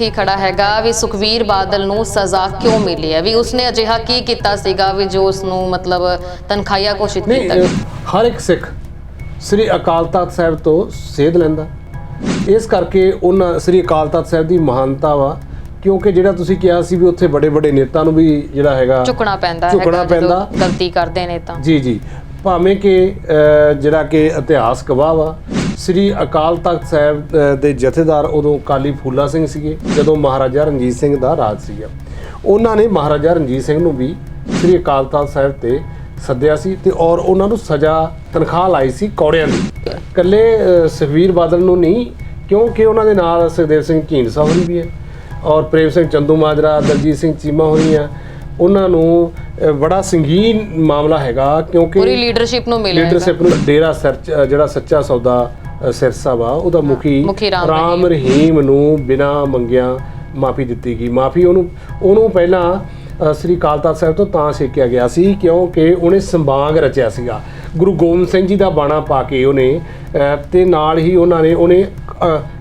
ਹੀ ਖੜਾ ਹੈਗਾ ਵੀ ਸੁਖਵੀਰ ਬਾਦਲ ਨੂੰ ਸਜ਼ਾ ਕਿਉਂ ਮਿਲੀ ਹੈ? ਵੀ ਉਸਨੇ ਅਜਿਹਾ ਕੀ ਕੀਤਾ ਸੀਗਾ ਵੀ ਜੋ ਉਸ ਨੂੰ ਮਤਲਬ ਤਨਖਾਹੀਆ ਘੋਸ਼ਿਤ ਨਹੀਂ ਕੀਤਾ? ਅਹ, ਹਰ ਇੱਕ ਸਿੱਖ ਸ੍ਰੀ ਅਕਾਲ ਤਖਤ ਸਾਹਿਬ ਤੋਂ ਸੇਧ ਲੈਂਦਾ। ਇਸ ਕਰਕੇ ਉਹਨਾਂ ਸ੍ਰੀ ਅਕਾਲ ਤਖਤ ਸਾਹਿਬ ਦੀ ਮਹਾਨਤਾ ਵਾ ਕਿਉਂਕਿ ਜਿਹੜਾ ਤੁਸੀਂ ਕਿਹਾ ਸੀ ਵੀ ਉੱਥੇ ਵੱਡੇ ਵੱਡੇ ਨੇਤਾ ਨੂੰ ਵੀ ਜਿਹੜਾ ਹੈਗਾ ਝੁਕਣਾ ਪੈਂਦਾ ਝੁਕਣਾ ਹੈਗਾ ਜਦੋਂ ਪੈਂਦਾ। ਗਲਤੀ ਕਰਦੇ ਨੇ ਤਾਂ। ਜੀ ਜੀ। ਭਾਵੇਂ ਕਿ ਜਿਹੜਾ ਕਿ ਇਤਿਹਾਸ ਗਵਾਹ ਵਾ ਸ੍ਰੀ ਅਕਾਲ ਤਖਤ ਸਾਹਿਬ ਦੇ ਜਥੇਦਾਰ ਉਦੋਂ ਕਾਲੀ ਫੂਲਾ ਸਿੰਘ ਸੀਗੇ ਜਦੋਂ ਮਹਾਰਾਜਾ ਰਣਜੀਤ ਸਿੰਘ ਦਾ ਰਾਜ ਸੀਗਾ। ਉਹਨਾਂ ਨੇ ਮਹਾਰਾਜਾ ਰਣਜੀਤ ਸਿੰਘ ਨੂੰ ਵੀ ਸ੍ਰੀ ਅਕਾਲ ਤਖਤ ਸਾਹਿਬ ਤੇ ਸੱਦਿਆ ਸੀ ਤੇ ਔਰ ਉਹਨਾਂ ਨੂੰ ਸਜ਼ਾ ਤਨਖਾਹ ਲਾਈ ਸੀ ਕੌੜਿਆਂ ਦੀ। ਇਕੱਲੇ ਅਹ, ਸੁਖਬੀਰ ਬਾਦਲ ਨੂੰ ਨਹੀਂ ਕਿਉਂਕਿ ਉਹਨਾਂ ਦੇ ਨਾਲ ਸੁਖਦੇਵ ਸਿੰਘ ਢੀਂਡਸਾ ਹੋਣੀ ਵੀ ਹੈ ਔਰ ਪ੍ਰੇਮ ਸਿੰਘ ਚੰਦੂ ਮਾਜਰਾ ਦਲਜੀਤ ਸਿੰਘ ਚੀਮਾ ਹੋਣੀ ਆ ਉਹਨਾਂ ਨੂੰ ਬੜਾ ਸੰਗੀਨ ਮਾਮਲਾ ਹੈਗਾ ਕਿਉਂਕਿ ਪੂਰੀ ਲੀਡਰਸ਼ਿਪ ਨੂੰ ਮਿਲਿਆ ਲੀਡਰਸ਼ਿਪ ਨੂੰ ਡੇਰਾ ਸਰਚ ਜਿਹੜਾ ਸੱਚਾ ਸੌਦਾ ਸਿਰਸਾ ਵਾ ਉਹਦਾ ਮੁਖੀ ਰਾਮ ਰਹੀਮ। ਨੂੰ ਬਿਨਾ ਮੰਗਿਆ ਮਾਫੀ ਦਿੱਤੀ ਗਈ। ਮਾਫੀ ਉਹਨੂੰ ਉਹਨੂੰ ਪਹਿਲਾਂ ਸ੍ਰੀ ਅਕਾਲ ਤਖਤ ਸਾਹਿਬ ਤੋਂ ਤਾਂ ਛੇਕਿਆ ਗਿਆ ਸੀ ਕਿਉਂਕਿ ਉਹਨੇ ਸੰਬਾਗ ਰਚਿਆ ਸੀਗਾ। ਗੁਰੂ ਗੋਬਿੰਦ ਸਿੰਘ ਜੀ ਦਾ ਬਾਣਾ ਪਾ ਕੇ ਉਹਨੇ ਤੇ ਨਾਲ ਹੀ ਉਹਨਾਂ ਨੇ ਉਹਨੇ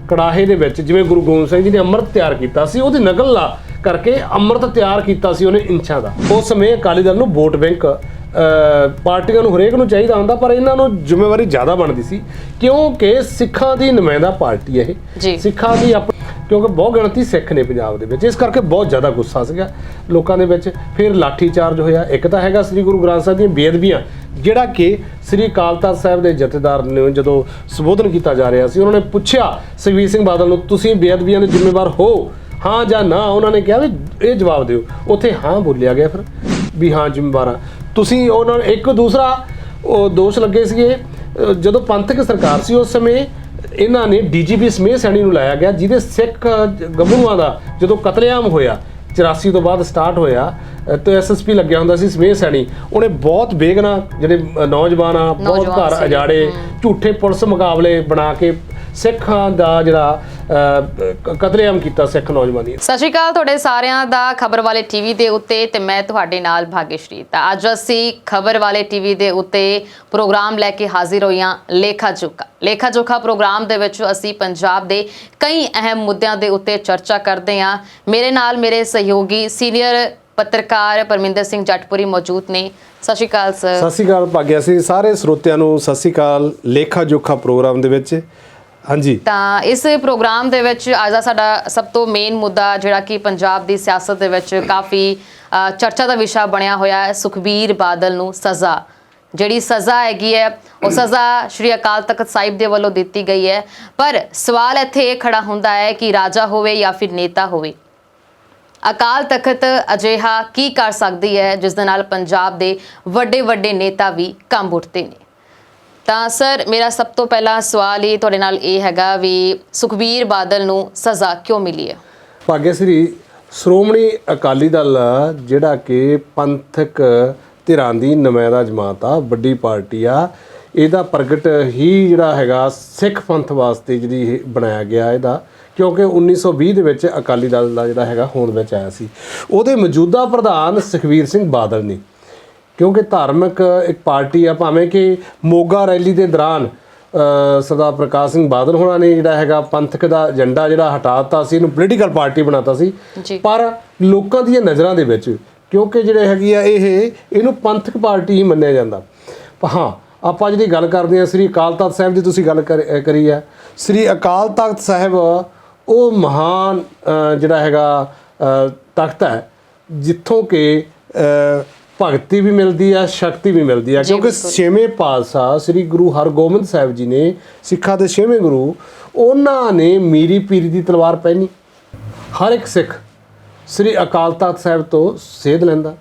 ਕੜਾਹੇ ਦੇ ਵਿੱਚ ਜਿਵੇਂ ਗੁਰੂ ਗੋਬਿੰਦ ਸਿੰਘ ਜੀ ਨੇ ਅੰਮ੍ਰਿਤ ਤਿਆਰ ਕੀਤਾ ਸੀ ਉਹਦੀ ਨਕਲ ਲਾ ਕਰਕੇ ਅੰਮ੍ਰਿਤ ਤਿਆਰ ਕੀਤਾ ਸੀ ਉਹਨੇ ਇੰਚਾਂ ਦਾ। ਉਸ ਸਮੇਂ ਅਕਾਲੀ ਦਲ ਨੂੰ ਵੋਟ ਬੈਂਕ ਪਾਰਟੀਆਂ ਨੂੰ ਹਰੇਕ ਨੂੰ ਚਾਹੀਦਾ ਹੁੰਦਾ ਪਰ ਇਹਨਾਂ ਨੂੰ ਜ਼ਿੰਮੇਵਾਰੀ ਜ਼ਿਆਦਾ ਬਣਦੀ ਸੀ ਕਿਉਂਕਿ ਸਿੱਖਾਂ ਦੀ ਨੁਮਾਇੰਦਾ ਪਾਰਟੀ ਹੈ। ਇਹ। ਸਿੱਖਾਂ ਦੀ ਕਿਉਂਕਿ ਬਹੁਤ ਗਿਣਤੀ ਸਿੱਖ ਨੇ ਪੰਜਾਬ ਦੇ ਵਿੱਚ ਇਸ ਕਰਕੇ ਬਹੁਤ ਜ਼ਿਆਦਾ ਗੁੱਸਾ ਸੀਗਾ ਲੋਕਾਂ ਦੇ ਵਿੱਚ। ਫਿਰ ਲਾਠੀ ਚਾਰਜ ਹੋਇਆ ਇੱਕ ਤਾਂ ਹੈਗਾ ਸ੍ਰੀ ਗੁਰੂ ਗ੍ਰੰਥ ਸਾਹਿਬ ਦੀਆਂ ਬੇਅਦਬੀਆਂ ਜਿਹੜਾ ਕਿ ਸ੍ਰੀ ਅਕਾਲ ਤਖਤ ਸਾਹਿਬ ਦੇ ਜਥੇਦਾਰ ਨੇ ਜਦੋਂ ਸੰਬੋਧਨ ਕੀਤਾ ਜਾ ਰਿਹਾ ਸੀ ਉਹਨਾਂ ਨੇ ਪੁੱਛਿਆ ਸੁਖਬੀਰ ਸਿੰਘ ਬਾਦਲ ਨੂੰ ਤੁਸੀਂ ਬੇਅਦਬੀਆਂ ਦੇ ਜ਼ਿੰਮੇਵਾਰ ਹੋ? ਹਾਂ ਜਾਂ ਨਾ? ਉਹਨਾਂ ਨੇ ਕਿਹਾ ਵੀ ਇਹ ਜਵਾਬ ਦਿਓ। ਉੱਥੇ ਹਾਂ ਬੋਲਿਆ ਗਿਆ ਫਿਰ ਵੀ ਹਾਂ ਜ਼ਿੰਮੇਵਾਰ ਆ ਤੁਸੀਂ ਉਹਨਾਂ ਨੂੰ ਇੱਕ ਦੂਸਰਾ ਉਹ ਦੋਸ਼ ਲੱਗੇ ਸੀਗੇ। ਜਦੋਂ ਪੰਥਕ ਸਰਕਾਰ ਸੀ ਉਸ ਸਮੇਂ, ਇਹਨਾਂ ਨੇ ਡੀਜੀਪੀ ਸਮੇਤ ਸੈਣੀ ਨੂੰ ਲਾਇਆ ਗਿਆ, ਜਿਹਦੇ ਸਿੱਖ ਗੱਭਰੂਆਂ ਦਾ ਜਦੋਂ ਕਤਲੇਆਮ ਹੋਇਆ 84 ਤੋਂ ਬਾਅਦ ਸਟਾਰਟ ਹੋਇਆ ਤੇ ਐਸਐਸਪੀ ਲੱਗਿਆ ਹੁੰਦਾ ਸੀ ਸਮੇਤ ਸੈਣੀ। ਉਹਨੇ ਬਹੁਤ ਬੇਗਨਾ ਜਿਹੜੇ ਨੌਜਵਾਨ ਆ ਬਹੁਤ ਘਰ। ਅਜਾੜੇ ਝੂਠੇ ਪੁਲਿਸ ਮੁਕਾਬਲੇ ਬਣਾ ਕੇ ਸਿੱਖਾਂ ਦਾ ਜਿਹੜਾ ਕਤਲੇਆਮ ਕੀਤਾ ਸਿੱਖ ਨੌਜਵਾਨੀ ਸਤਿ ਸ਼੍ਰੀ ਅਕਾਲ ਤੁਹਾਡੇ ਸਾਰਿਆਂ ਦਾ ਖਬਰ ਵਾਲੇ ਟੀਵੀ ਦੇ ਉੱਤੇ ਤੇ ਮੈਂ ਤੁਹਾਡੇ ਨਾਲ ਭਾਗੇਸ਼ਰੀ ਤਾਂ ਅੱਜ ਅਸੀਂ ਖਬਰ ਵਾਲੇ ਟੀਵੀ ਦੇ ਉੱਤੇ ਪ੍ਰੋਗਰਾਮ ਲੈ ਕੇ ਹਾਜ਼ਰ ਹੋਈਆਂ ਲੇਖਾ ਜੋਖਾ ਲੇਖਾ ਜੋਖਾ ਪ੍ਰੋਗਰਾਮ ਦੇ ਵਿੱਚ ਅਸੀਂ ਪੰਜਾਬ ਦੇ ਕਈ ਅਹਿਮ ਮੁੱਦਿਆਂ ਦੇ ਉੱਤੇ ਚਰਚਾ ਕਰਦੇ ਹਾਂ। ਮੇਰੇ ਨਾਲ ਮੇਰੇ ਸਹਿਯੋਗੀ ਸੀਨੀਅਰ ਪੱਤਰਕਾਰ ਪਰਮਿੰਦਰ ਸਿੰਘ ਜੱਟਪੁਰੀ ਮੌਜੂਦ ਨੇ। ਸਤਿ ਸ਼੍ਰੀ ਅਕਾਲ ਸਰ। ਸਤਿ ਸ਼੍ਰੀ ਅਕਾਲ ਭਾਗਿਆ ਸੀ ਸਾਰੇ ਸਰੋਤਿਆਂ ਨੂੰ ਸਤਿ ਸ਼੍ਰੀ ਅਕਾਲ। ਲੇਖਾ ਜੋਖਾ ਪ੍ਰੋਗਰਾਮ ਦੇ ਵਿੱਚ। ਹਾਂਜੀ। ਤਾਂ ਇਸ ਪ੍ਰੋਗਰਾਮ ਦੇ ਵਿੱਚ ਅੱਜ ਦਾ ਸਾਡਾ ਸਭ ਤੋਂ ਮੇਨ ਮੁੱਦਾ ਜਿਹੜਾ ਕਿ ਪੰਜਾਬ ਦੀ ਸਿਆਸਤ ਦੇ ਵਿੱਚ ਕਾਫੀ ਚਰਚਾ ਦਾ ਵਿਸ਼ਾ ਬਣਿਆ ਹੋਇਆ ਹੈ ਸੁਖਬੀਰ ਬਾਦਲ ਨੂੰ ਸਜ਼ਾ। ਜਿਹੜੀ ਸਜ਼ਾ ਹੈਗੀ ਹੈ ਉਹ ਸਜ਼ਾ ਸ਼੍ਰੀ ਅਕਾਲ ਤਖਤ ਸਾਹਿਬ ਦੇ ਵੱਲੋਂ ਦਿੱਤੀ ਗਈ ਹੈ। ਪਰ ਸਵਾਲ ਇੱਥੇ ਇਹ ਖੜਾ ਹੁੰਦਾ ਹੈ ਕਿ ਰਾਜਾ ਹੋਵੇ ਜਾਂ ਫਿਰ ਨੇਤਾ ਹੋਵੇ। ਅਕਾਲ ਤਖਤ ਅਜਿਹਾ ਕੀ ਕਰ ਸਕਦੀ ਹੈ, ਜਿਸ ਦੇ ਨਾਲ ਪੰਜਾਬ ਦੇ ਵੱਡੇ ਵੱਡੇ ਨੇਤਾ ਵੀ ਕੰਬ ਉੱਠਦੇ ਨੇ? ਤਾਂ ਸਰ, ਮੇਰਾ ਸਭ ਤੋਂ ਪਹਿਲਾ ਸਵਾਲ ਇਹ ਤੁਹਾਡੇ ਨਾਲ ਇਹ ਹੈਗਾ ਵੀ ਸੁਖਬੀਰ ਬਾਦਲ ਨੂੰ ਸਜ਼ਾ ਕਿਉਂ ਮਿਲੀ ਹੈ? ਭਾਗਿਆ ਸ੍ਰੀ ਸ਼੍ਰੋਮਣੀ ਅਕਾਲੀ ਦਲ, ਜਿਹੜਾ ਕਿ ਪੰਥਕ ਧਿਰਾਂ ਦੀ ਨੁਮਾਇੰਦਾ ਜਮਾਤ ਆ, ਵੱਡੀ ਪਾਰਟੀ ਆ, ਇਹਦਾ ਪ੍ਰਗਟ ਹੀ ਜਿਹੜਾ ਹੈਗਾ ਸਿੱਖ ਪੰਥ ਵਾਸਤੇ ਜਿਹੜੀ ਇਹ ਬਣਾਇਆ ਗਿਆ, ਇਹਦਾ ਕਿਉਂਕਿ 1920 ਦੇ ਵਿੱਚ ਅਕਾਲੀ ਦਲ ਦਾ ਜਿਹੜਾ ਹੈਗਾ ਹੋਂਦ ਵਿੱਚ ਆਇਆ ਸੀ। ਉਹਦੇ ਮੌਜੂਦਾ ਪ੍ਰਧਾਨ ਸੁਖਵੀਰ ਸਿੰਘ ਬਾਦਲ ਨੇ। ਕਿਉਂਕਿ ਧਾਰਮਿਕ ਇੱਕ ਪਾਰਟੀ ਆ ਭਾਵੇਂ ਕਿ ਮੋਗਾ ਰੈਲੀ ਦੇ ਦੌਰਾਨ ਸਰਦਾਰ ਪ੍ਰਕਾਸ਼ ਸਿੰਘ ਬਾਦਲ ਹੋਣਾ ਨੇ ਜਿਹੜਾ ਹੈਗਾ ਪੰਥਕ ਦਾ ਏਜੰਡਾ ਜਿਹੜਾ ਹਟਾਤਾ ਸੀ ਇਹਨੂੰ ਪੋਲੀਟੀਕਲ ਪਾਰਟੀ ਬਣਾਤਾ ਸੀ। ਪਰ ਲੋਕਾਂ ਦੀਆਂ ਨਜ਼ਰਾਂ ਦੇ ਵਿੱਚ ਕਿਉਂਕਿ ਜਿਹੜੇ ਹੈਗੀ ਆ ਇਹ ਇਹਨੂੰ ਪੰਥਕ ਪਾਰਟੀ ਹੀ ਮੰਨਿਆ ਜਾਂਦਾ। ਹਾਂ ਆਪਾਂ ਜਿਹੜੀ ਗੱਲ ਕਰਦੇ ਆ ਸ੍ਰੀ ਅਕਾਲ ਤਖਤ ਸਾਹਿਬ ਦੀ ਤੁਸੀਂ ਗੱਲ ਕਰ- ਆ। ਸ੍ਰੀ ਅਕਾਲ ਤਖਤ ਸਾਹਿਬ ਉਹ ਮਹਾਨ ਜਿਹੜਾ ਹੈਗਾ ਤਖਤ ਹੈ ਜਿੱਥੋਂ ਕਿ ਭਗਤੀ ਵੀ ਮਿਲਦੀ ਆ ਸ਼ਕਤੀ ਵੀ ਮਿਲਦੀ ਆ। ਕਿਉਂਕਿ। ਛੇਵੇਂ ਪਾਤਸ਼ਾਹ ਸ੍ਰੀ ਗੁਰੂ ਹਰਗੋਬਿੰਦ ਸਾਹਿਬ ਜੀ ਨੇ ਸਿੱਖਾਂ ਦੇ ਛੇਵੇਂ ਗੁਰੂ ਉਹਨਾਂ ਨੇ ਮੀਰੀ ਪੀਰੀ ਦੀ ਤਲਵਾਰ ਪਹਿਨੀ। ਹਰ ਇੱਕ ਸਿੱਖ ਸ੍ਰੀ ਅਕਾਲ ਤਖਤ ਸਾਹਿਬ ਤੋਂ ਸੇਧ ਲੈਂਦਾ।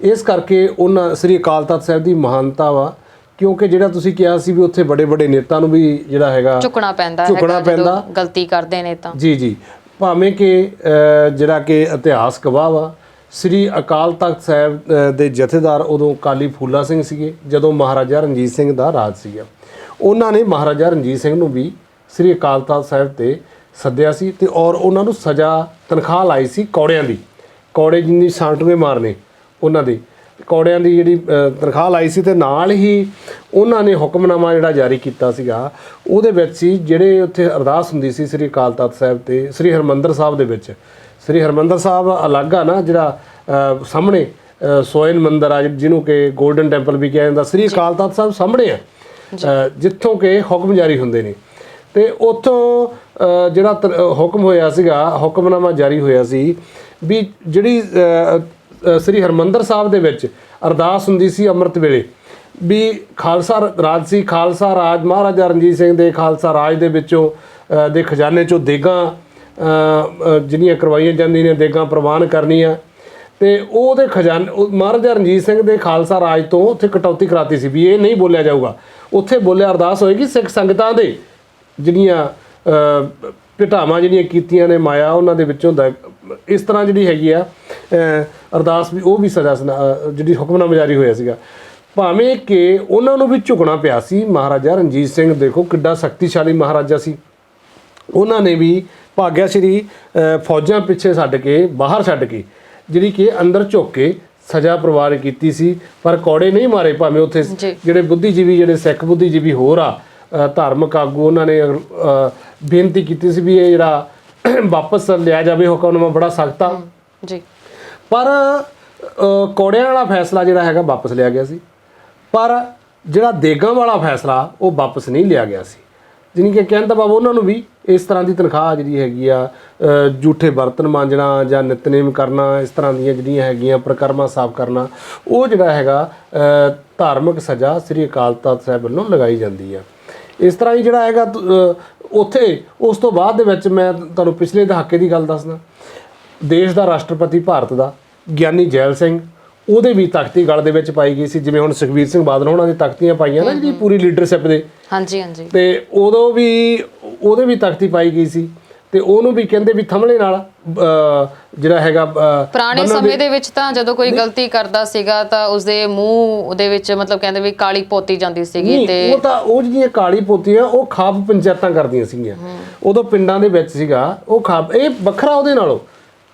ਇਸ ਕਰਕੇ ਉਹਨਾਂ ਸ੍ਰੀ ਅਕਾਲ ਤਖਤ ਸਾਹਿਬ ਦੀ ਮਹਾਨਤਾ ਵਾ ਕਿਉਂਕਿ ਜਿਹੜਾ ਤੁਸੀਂ ਕਿਹਾ ਸੀ ਵੀ ਉੱਥੇ ਵੱਡੇ ਵੱਡੇ ਨੇਤਾ ਨੂੰ ਵੀ ਜਿਹੜਾ ਹੈਗਾ ਝੁਕਣਾ ਪੈਂਦਾ ਝੁਕਣਾ ਪੈਂਦਾ। ਗਲਤੀ ਕਰਦੇ ਨੇ ਤਾਂ। ਜੀ ਜੀ। ਭਾਵੇਂ ਕਿ ਜਿਹੜਾ ਕਿ ਇਤਿਹਾਸ ਗਵਾਹ ਵਾ ਸ੍ਰੀ ਅਕਾਲ ਤਖਤ ਸਾਹਿਬ ਦੇ ਜਥੇਦਾਰ ਉਦੋਂ ਕਾਲੀ ਫੂਲਾ ਸਿੰਘ ਸੀਗੇ ਜਦੋਂ ਮਹਾਰਾਜਾ ਰਣਜੀਤ ਸਿੰਘ ਦਾ ਰਾਜ ਸੀਗਾ। ਉਹਨਾਂ ਨੇ ਮਹਾਰਾਜਾ ਰਣਜੀਤ ਸਿੰਘ ਨੂੰ ਵੀ ਸ੍ਰੀ ਅਕਾਲ ਤਖਤ ਸਾਹਿਬ ਤੇ ਸੱਦਿਆ ਸੀ ਤੇ ਔਰ ਉਹਨਾਂ ਨੂੰ ਸਜ਼ਾ ਤਨਖਾਹ ਲਾਈ ਸੀ ਕੌੜਿਆਂ ਦੀ। ਕੌੜੇ ਜਿੰਨੀ ਸਾਂਟੂਏ ਮਾਰਨੇ ਉਹਨਾਂ ਦੇ। ਕੌੜਿਆਂ ਦੀ ਜਿਹੜੀ ਤਨਖਾਹ ਲਾਈ ਸੀ ਤੇ ਨਾਲ ਹੀ ਉਹਨਾਂ ਨੇ ਹੁਕਮਨਾਮਾ ਜਿਹੜਾ ਜਾਰੀ ਕੀਤਾ ਸੀਗਾ ਉਹਦੇ ਵਿੱਚ ਸੀ ਜਿਹੜੇ ਉੱਥੇ ਅਰਦਾਸ ਹੁੰਦੀ ਸੀ ਸ੍ਰੀ ਅਕਾਲ ਤਖਤ ਸਾਹਿਬ ਤੇ ਸ੍ਰੀ ਹਰਮੰਦਰ ਸਾਹਿਬ ਦੇ ਵਿੱਚ। ਸ੍ਰੀ ਹਰਮੰਦਰ ਸਾਹਿਬ ਅਲੱਗ ਆ ਨਾ ਜਿਹੜਾ ਸਾਹਮਣੇ ਸੋਇਨ ਮੰਦਰ ਆ ਜਿਹਨੂੰ ਕਿ 골ਡਨ ਟੈਂਪਲ ਵੀ ਕਿਹਾ ਜਾਂਦਾ ਸ੍ਰੀ ਅਕਾਲ ਤਖਤ ਸਾਹਿਬ ਸਾਹਮਣੇ ਆ ਜਿੱਥੋਂ ਕਿ ਹੁਕਮ ਜਾਰੀ ਹੁੰਦੇ ਨੇ। ਤੇ ਉੱਥੋਂ ਜਿਹੜਾ ਹੁਕਮ ਹੋਇਆ ਸੀਗਾ ਹੁਕਮਨਾਮਾ ਜਾਰੀ ਹੋਇਆ ਸੀ ਵੀ ਜਿਹੜੀ ਸ੍ਰੀ ਹਰਮੰਦਰ ਸਾਹਿਬ ਦੇ ਵਿੱਚ ਅਰਦਾਸ ਹੁੰਦੀ ਸੀ ਅੰਮ੍ਰਿਤ ਵੇਲੇ। ਵੀ ਖਾਲਸਾ ਰਾਜ ਸੀ ਖਾਲਸਾ ਰਾਜ ਮਹਾਰਾਜਾ ਰਣਜੀਤ ਸਿੰਘ ਦੇ ਖਾਲਸਾ ਰਾਜ ਦੇ ਵਿੱਚੋਂ ਦੇ ਖਜ਼ਾਨੇ ਚੋਂ ਦੇਗਾਂ ਜਿਹੜੀਆਂ ਕਰਵਾਈਆਂ ਜਾਂਦੀਆਂ ਨੇ ਦੇਗਾਂ ਪ੍ਰਵਾਨ ਕਰਨੀਆਂ। ਤੇ ਉਹਦੇ ਖਜ਼ਾਨੇ ਉਹ ਮਹਾਰਾਜਾ ਰਣਜੀਤ ਸਿੰਘ ਦੇ ਖਾਲਸਾ ਰਾਜ ਤੋਂ ਉੱਥੇ ਕਟੌਤੀ ਕਰਾਤੀ ਸੀ ਵੀ ਇਹ ਨਹੀਂ ਬੋਲਿਆ ਜਾਊਗਾ। ਉੱਥੇ ਬੋਲਿਆ ਅਰਦਾਸ ਹੋਏਗੀ ਸਿੱਖ ਸੰਗਤਾਂ ਦੇ ਜਿਹੜੀਆਂ ਅ, ਜਿਹੜੀਆਂ ਕੀਤੀਆਂ ਨੇ ਮਾਇਆ ਉਹਨਾਂ ਦੇ ਵਿੱਚੋਂ ਦਾ ਇਸ ਤਰ੍ਹਾਂ ਜਿਹੜੀ ਹੈਗੀ ਆ ਅਰਦਾਸ ਵੀ ਉਹ ਵੀ ਸਜ਼ਾ ਜਿਹੜੀ ਹੁਕਮਨਾਮਾ ਜਾਰੀ ਹੋਇਆ ਸੀਗਾ। ਭਾਵੇਂ ਕਿ ਉਹਨਾਂ ਨੂੰ ਵੀ ਝੁਕਣਾ ਪਿਆ ਸੀ ਮਹਾਰਾਜਾ ਰਣਜੀਤ ਸਿੰਘ ਦੇਖੋ ਕਿੱਡਾ ਸ਼ਕਤੀਸ਼ਾਲੀ ਮਹਾਰਾਜਾ ਸੀ। ਉਹਨਾਂ ਨੇ ਵੀ ਭਾਗਿਆ ਸ਼੍ਰੀ ਫੌਜਾਂ ਪਿੱਛੇ ਛੱਡ ਕੇ ਬਾਹਰ ਛੱਡ ਕੇ ਜਿਹੜੀ ਕਿ ਅੰਦਰ ਝੁੱਕ ਕੇ ਸਜ਼ਾ ਪ੍ਰਵਾਨ ਕੀਤੀ ਸੀ। ਪਰ ਕੌੜੇ ਨਹੀਂ ਮਾਰੇ ਭਾਵੇਂ ਉੱਥੇ। ਜਿਹੜੇ ਬੁੱਧੀਜੀਵੀ ਜਿਹੜੇ ਸਿੱਖ ਬੁੱਧੀਜੀਵੀ ਹੋਰ ਆ ਧਾਰਮਿਕ ਆਗੂ ਉਹਨਾਂ ਨੇ ਬੇਨਤੀ ਕੀਤੀ ਸੀ ਵੀ ਇਹ ਜਿਹੜਾ ਵਾਪਸ ਲਿਆ ਜਾਵੇ ਹੁਕਮਨਾਮਾ ਬੜਾ ਸਖਤ ਆ। ਜੀ। ਪਰ ਅ, ਕੌੜਿਆਂ ਵਾਲਾ ਫੈਸਲਾ ਜਿਹੜਾ ਹੈਗਾ ਵਾਪਸ ਲਿਆ ਗਿਆ ਸੀ। ਪਰ ਜਿਹੜਾ ਦੇਗਾਂ ਵਾਲਾ ਫੈਸਲਾ ਉਹ ਵਾਪਸ ਨਹੀਂ ਲਿਆ ਗਿਆ ਸੀ। ਜਿਨੀ ਕਿ ਕਹਿਣ ਦਾ ਭਾਵ ਉਹਨਾਂ ਨੂੰ ਵੀ ਇਸ ਤਰ੍ਹਾਂ ਦੀ ਤਨਖਾਹ ਜਿਹੜੀ ਹੈਗੀ ਆ ਅ, ਝੂਠੇ ਬਰਤਨ ਮਾਂਜਣਾ ਜਾਂ ਨਿਤਨੇਮ ਕਰਨਾ ਇਸ ਤਰ੍ਹਾਂ ਦੀਆਂ ਜਿਹੜੀਆਂ ਹੈਗੀਆਂ ਪ੍ਰਕਰਮਾਂ ਸਾਫ਼ ਕਰਨਾ ਉਹ ਜਿਹੜਾ ਹੈਗਾ ਧਾਰਮਿਕ ਸਜ਼ਾ ਸ੍ਰੀ ਅਕਾਲ ਤਖਤ ਸਾਹਿਬ ਵੱਲੋਂ ਲਗਾਈ ਜਾਂਦੀ ਆ। ਇਸ ਤਰ੍ਹਾਂ ਹੀ ਜਿਹੜਾ ਹੈਗਾ ਉੱਥੇ ਉਸ ਤੋਂ ਬਾਅਦ ਦੇ ਵਿੱਚ ਮੈਂ ਤੁਹਾਨੂੰ ਪਿਛਲੇ ਦਹਾਕੇ ਦੀ ਗੱਲ ਦੱਸਦਾ। ਦੇਸ਼ ਦਾ ਰਾਸ਼ਟਰਪਤੀ ਭਾਰਤ ਦਾ ਗਿਆਨੀ ਜੈਲ ਸਿੰਘ ਉਹਦੇ ਵੀ ਤਖਤੀ ਗਲ ਦੇ ਵਿੱਚ ਪਾਈ ਗਈ ਸੀ ਜਿਵੇਂ ਹੁਣ ਸੁਖਬੀਰ ਸਿੰਘ ਬਾਦਲ ਹੋਣਾ ਦੀ ਤਖਤੀਆਂ ਪਾਈਆਂ ਨਾ ਜਿਹੜੀ ਪੂਰੀ ਲੀਡਰਸ਼ਿਪ ਦੇ। ਹਾਂਜੀ ਹਾਂਜੀ। ਤੇ ਉਦੋਂ ਵੀ ਉਹਦੇ ਵੀ ਤਖਤੀ ਪਾਈ ਗਈ ਸੀ ਤੇ ਉਹਨੂੰ ਵੀ ਕਹਿੰਦੇ ਵੀ ਥੰਮਲੇ ਨਾਲ ਜਿਹੜਾ ਹੈਗਾ ਪੁਰਾਣੇ ਸਮੇਂ ਦੇ ਵਿੱਚ ਤਾਂ ਜਦੋਂ ਕੋਈ ਗਲਤੀ ਕਰਦਾ ਸੀਗਾ ਤਾਂ ਉਸਦੇ ਮੂੰਹ ਦੇ ਵਿੱਚ ਮਤਲਬ ਕਹਿੰਦੇ ਵੀ ਕਾਲੀ ਪੋਤੀ ਜਾਂਦੀ ਸੀਗੀ ਤੇ ਉਹ ਤਾਂ ਉਹ ਜਿਹੜੀਆਂ ਕਾਲੀ ਪੋਤੀਆਂ ਉਹ ਖਾਬ ਪੰਚਾਇਤਾਂ ਕਰਦੀਆਂ ਸੀਗੀਆਂ। ਉਦੋਂ ਪਿੰਡਾਂ ਦੇ ਵਿੱਚ ਸੀਗਾ ਉਹ ਖਾਬ ਇਹ ਵੱਖਰਾ ਉਹਦੇ ਨਾਲੋਂ।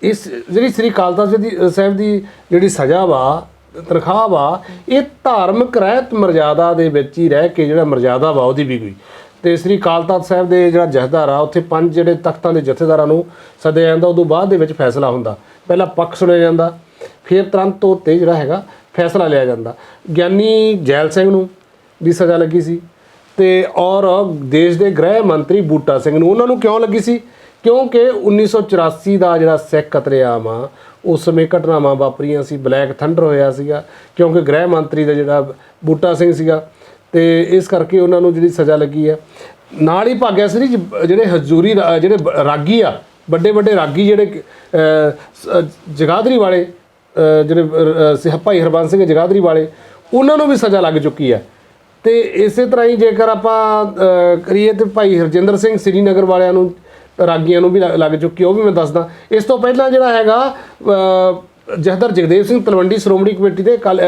ਇਸ ਜਿਹੜੀ ਸ੍ਰੀ ਅਕਾਲ ਤਖਤ ਦੀ ਸਾਹਿਬ ਦੀ ਜਿਹੜੀ ਸਜ਼ਾ ਵਾ, ਤਨਖਾਹ ਵਾ, ਇਹ ਧਾਰਮਿਕ ਰਹਿਤ ਮਰਜ਼ਾਦਾ ਦੇ ਵਿੱਚ ਹੀ ਰਹਿ ਕੇ ਜਿਹੜਾ ਮਰਜ਼ਾਦਾ ਵਾ, ਉਹਦੀ ਵੀ ਕੋਈ। ਤੇ ਸ੍ਰੀ ਅਕਾਲ ਤਖਤ ਸਾਹਿਬ ਦੇ ਜਿਹੜਾ ਜਥੇਦਾਰ ਆ, ਉੱਥੇ ਪੰਜ ਜਿਹੜੇ ਤਖਤਾਂ ਦੇ ਜਥੇਦਾਰਾਂ ਨੂੰ ਸੱਦਿਆ ਜਾਂਦਾ, ਉਦੋਂ ਬਾਅਦ ਦੇ ਵਿੱਚ ਫੈਸਲਾ ਹੁੰਦਾ। ਪਹਿਲਾਂ ਪੱਖ ਸੁਣਿਆ ਜਾਂਦਾ, ਫਿਰ ਤੁਰੰਤ ਉਹ ਤੇ ਜਿਹੜਾ ਹੈਗਾ, ਫੈਸਲਾ ਲਿਆ ਜਾਂਦਾ। ਗਿਆਨੀ ਜੈਲ ਸਿੰਘ ਨੂੰ ਦੀ ਸਜ਼ਾ ਲੱਗੀ ਸੀ ਤੇ ਔਰ ਦੇਸ਼ ਦੇ ਗ੍ਰਹਿ ਮੰਤਰੀ ਬੂਟਾ ਸਿੰਘ ਨੂੰ, ਉਹਨਾਂ ਨੂੰ ਕਿਉਂ ਲੱਗੀ ਸੀ? ਕਿਉਂਕਿ 1984 ਦਾ ਜਿਹੜਾ ਸਿੱਖ ਕਤਲੇਆਮ ਆ ਉਸ ਸਮੇਂ ਘਟਨਾਵਾਂ ਵਾਪਰੀਆਂ ਸੀ ਬਲੈਕ ਥੰਡਰ ਹੋਇਆ ਸੀਗਾ ਕਿਉਂਕਿ ਗ੍ਰਹਿ ਮੰਤਰੀ ਦਾ ਜਿਹੜਾ ਬੂਟਾ ਸਿੰਘ ਸੀਗਾ ਤੇ ਇਸ ਕਰਕੇ ਉਹਨਾਂ ਨੂੰ ਜਿਹੜੀ ਸਜ਼ਾ ਲੱਗੀ ਆ ਨਾਲ ਹੀ ਭਾਗਿਆ ਸੀ ਜ- ਜਿਹੜੇ ਹਜ਼ੂਰੀ ਰਾ- ਜਿਹੜੇ ਬ- ਰਾਗੀ ਆ ਵੱਡੇ ਵੱਡੇ ਰਾਗੀ ਜਿਹੜੇ ਅਹ, ਜਗਾਦਰੀ ਵਾਲੇ ਜਿਹੜੇ ਭਾਈ ਹਰਬੰਸ ਸਿੰਘ ਜਗਾਦਰੀ ਵਾਲੇ ਉਹਨਾਂ ਨੂੰ ਵੀ ਸਜ਼ਾ ਲੱਗ ਚੁੱਕੀ ਆ ਤੇ ਇਸੇ ਤਰ੍ਹਾਂ ਹੀ ਜੇਕਰ ਆਪਾਂ ਕਰੀਏ ਤੇ ਭਾਈ ਹਰਜਿੰਦਰ ਸਿੰਘ ਸ੍ਰੀਨਗਰ ਵਾਲਿਆਂ ਨੂੰ ਰਾਗੀਆਂ ਨੂੰ ਵੀ ਲੱਗ ਲੱਗ ਚੁੱਕੀ ਉਹ ਵੀ ਮੈਂ ਦੱਸਦਾ। ਇਸ ਤੋਂ ਪਹਿਲਾਂ ਜਿਹੜਾ ਹੈਗਾ ਅਹ, ਜਹਦਰ ਜਗਦੇਵ ਸਿੰਘ ਤਲਵੰਡੀ ਸ਼੍ਰੋਮਣੀ ਕਮੇਟੀ ਦੇ ਕੱਲ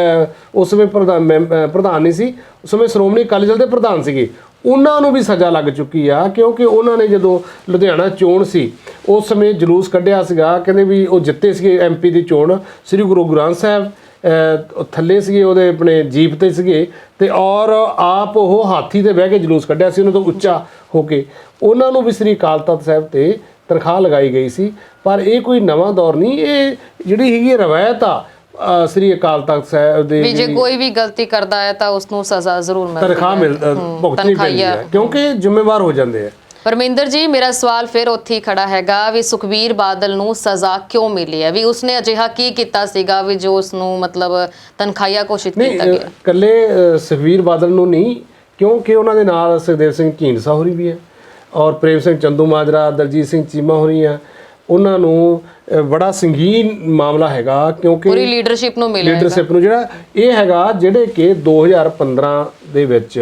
ਉਸ ਸਮੇਂ ਪ੍ਰਧਾਨ ਮੈਂਬ- ਪ੍ਰਧਾਨ ਨਹੀਂ ਸੀ। ਉਸ ਸਮੇਂ ਸ਼੍ਰੋਮਣੀ ਅਕਾਲੀ ਦਲ ਦੇ ਪ੍ਰਧਾਨ ਸੀਗੇ। ਉਹਨਾਂ ਨੂੰ ਵੀ ਸਜ਼ਾ ਲੱਗ ਚੁੱਕੀ ਆ ਕਿਉਂਕਿ ਉਹਨਾਂ ਨੇ ਜਦੋਂ ਲੁਧਿਆਣਾ ਚੋਣ ਸੀ ਉਸ ਸਮੇਂ ਜਲੂਸ ਕੱਢਿਆ ਸੀਗਾ। ਕਹਿੰਦੇ ਵੀ ਉਹ ਜਿੱਤੇ ਸੀਗੇ ਐਮਪੀ ਦੀ ਚੋਣ ਸ੍ਰੀ ਗੁਰੂ ਗ੍ਰੰਥ ਸਾਹਿਬ ਥੱਲੇ ਸੀਗੇ ਉਹਦੇ ਆਪਣੇ ਜੀਪ ਤੇ ਸੀਗੇ ਤੇ ਔਰ ਆਪ ਉਹ ਹਾਥੀ ਤੇ ਬਹਿ ਕੇ ਜਲੂਸ ਕੱਢਿਆ ਸੀ ਉਹਨਾਂ ਤੋਂ ਉੱਚਾ ਹੋ ਕੇ। ਉਹਨਾਂ ਨੂੰ ਵੀ ਸ੍ਰੀ ਅਕਾਲ ਤਖਤ ਸਾਹਿਬ ਤੇ ਤਨਖਾਹ ਲਗਾਈ ਗਈ ਸੀ ਪਰ ਇਹ ਕੋਈ ਨਵਾਂ ਦੌਰ ਨਹੀਂ ਇਹ ਜਿਹੜੀ ਹੈਗੀ ਰਵਾਇਤ ਆ ਸ੍ਰੀ ਅਕਾਲ ਤਖਤ ਸਾਹਿਬ ਦੇ ਵੀ ਜੇ ਕੋਈ ਵੀ ਗਲਤੀ ਕਰਦਾ ਹੈ ਤਾਂ ਉਸ ਨੂੰ ਸਜ਼ਾ ਜ਼ਰੂਰ ਮਿਲਦੀ ਮਿਲ ਭੁਗਤਣੀ ਪੈਂਦੀ ਤਨਖਾਹੀਆ। ਹੈ ਕਿਉਂਕਿ ਜ਼ਿੰਮੇਵਾਰ ਹੋ ਜਾਂਦੇ ਆ। ਪਰਮਿੰਦਰ ਜੀ ਮੇਰਾ ਸਵਾਲ ਫਿਰ ਉੱਥੇ ਹੀ ਖੜਾ ਹੈਗਾ ਵੀ ਸੁਖਬੀਰ ਬਾਦਲ ਨੂੰ ਸਜ਼ਾ ਕਿਉਂ ਮਿਲੀ ਹੈ? ਵੀ ਉਸਨੇ ਅਜਿਹਾ ਕੀ ਕੀਤਾ ਸੀਗਾ ਵੀ ਜੋ ਉਸ ਨੂੰ ਮਤਲਬ ਤਨਖਾਹੀਆ ਘੋਸ਼ਿਤ ਕੀਤਾ ਗਿਆ? ਇਕੱਲੇ ਅਹ, ਸੁਖਬੀਰ ਬਾਦਲ ਨੂੰ ਨਹੀਂ ਕਿਉਂਕਿ ਉਹਨਾਂ ਦੇ ਨਾਲ ਸੁਖਦੇਵ ਸਿੰਘ ਢੀਂਡਸਾ ਹੋਰੀ ਵੀ ਹੈ ਔਰ ਪ੍ਰੇਮ ਸਿੰਘ ਚੰਦੂ ਮਾਜਰਾ ਦਲਜੀਤ ਸਿੰਘ ਚੀਮਾ ਹੋਰੀ ਆ ਉਹਨਾਂ ਨੂੰ ਬੜਾ ਸੰਗੀਨ ਮਾਮਲਾ ਹੈਗਾ ਕਿਉਂਕਿ ਪੂਰੀ ਲੀਡਰਸ਼ਿਪ ਨੂੰ ਮਿਲਿਆ ਲੀਡਰਸ਼ਿਪ ਨੂੰ ਜਿਹੜਾ ਇਹ ਹੈਗਾ ਜਿਹੜੇ ਕਿ 2015 ਦੇ ਵਿੱਚ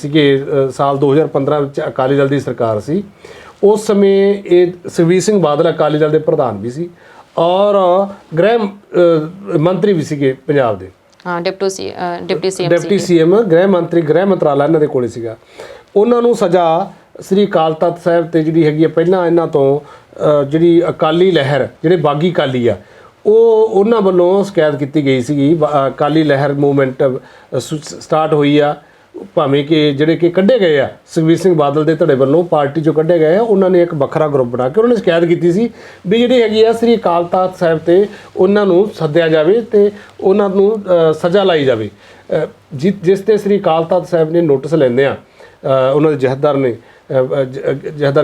ਸੀਗੇ ਸਾਲ 2015 ਵਿੱਚ ਅਕਾਲੀ ਦਲ ਦੀ ਸਰਕਾਰ ਸੀ। ਉਸ ਸਮੇਂ ਇਹ ਸੁਖਬੀਰ ਸਿੰਘ ਬਾਦਲ ਅਕਾਲੀ ਦਲ ਦੇ ਪ੍ਰਧਾਨ ਵੀ ਸੀ ਔਰ ਗ੍ਰਹਿ ਮੰਤਰੀ ਵੀ ਸੀਗੇ ਪੰਜਾਬ ਦੇ। ਹਾਂ deputy C deputy CM deputy CM ਗ੍ਰਹਿ ਮੰਤਰੀ ਗ੍ਰਹਿ ਮੰਤਰਾਲਾ ਇਹਨਾਂ ਦੇ ਕੋਲੇ ਸੀਗਾ। ਉਹਨਾਂ ਨੂੰ ਸਜ਼ਾ ਸ੍ਰੀ ਅਕਾਲ ਤਖਤ ਸਾਹਿਬ ਤੇ ਜਿਹੜੀ ਹੈਗੀ ਆ ਪਹਿਲਾਂ ਇਹਨਾਂ ਤੋਂ ਜਿਹੜੀ ਅਕਾਲੀ ਲਹਿਰ ਜਿਹੜੇ ਬਾਗੀ ਅਕਾਲੀ ਆ ਉਹ ਉਹਨਾਂ ਵੱਲੋਂ ਸ਼ਿਕਾਇਤ ਕੀਤੀ ਗਈ ਸੀਗੀ। ਅਕਾਲੀ ਲਹਿਰ ਮੂਵਮੈਂਟ ਸਟਾਰਟ ਹੋਈ ਆ। ਭਾਵੇਂ ਕਿ ਜਿਹੜੇ ਕਿ ਕੱਢੇ ਗਏ ਆ ਸੁਖਬੀਰ ਸਿੰਘ ਬਾਦਲ ਦੇ ਧੜੇ ਵੱਲੋਂ ਪਾਰਟੀ ਚੋਂ ਕੱਢੇ ਗਏ ਆ ਉਹਨਾਂ ਨੇ ਇੱਕ ਵੱਖਰਾ ਗਰੁੱਪ ਬਣਾ ਕੇ ਉਹਨਾਂ ਨੇ ਸ਼ਿਕਾਇਤ ਕੀਤੀ ਸੀ ਵੀ ਜਿਹੜੀ ਹੈਗੀ ਆ ਸ੍ਰੀ ਅਕਾਲ ਤਖਤ ਸਾਹਿਬ ਤੇ ਉਹਨਾਂ ਨੂੰ ਸੱਦਿਆ ਜਾਵੇ ਤੇ ਉਹਨਾਂ ਨੂੰ ਸਜ਼ਾ ਲਾਈ ਜਾਵੇ। ਜਿ- ਜਿਸ ਤੇ ਸ੍ਰੀ ਅਕਾਲ ਤਖਤ ਸਾਹਿਬ ਨੇ ਨੋਟਿਸ ਲੈਂਦੇ ਆ ਉਹਨਾਂ ਦੇ ਜਹਦਾਰ ਨੇ ਅ,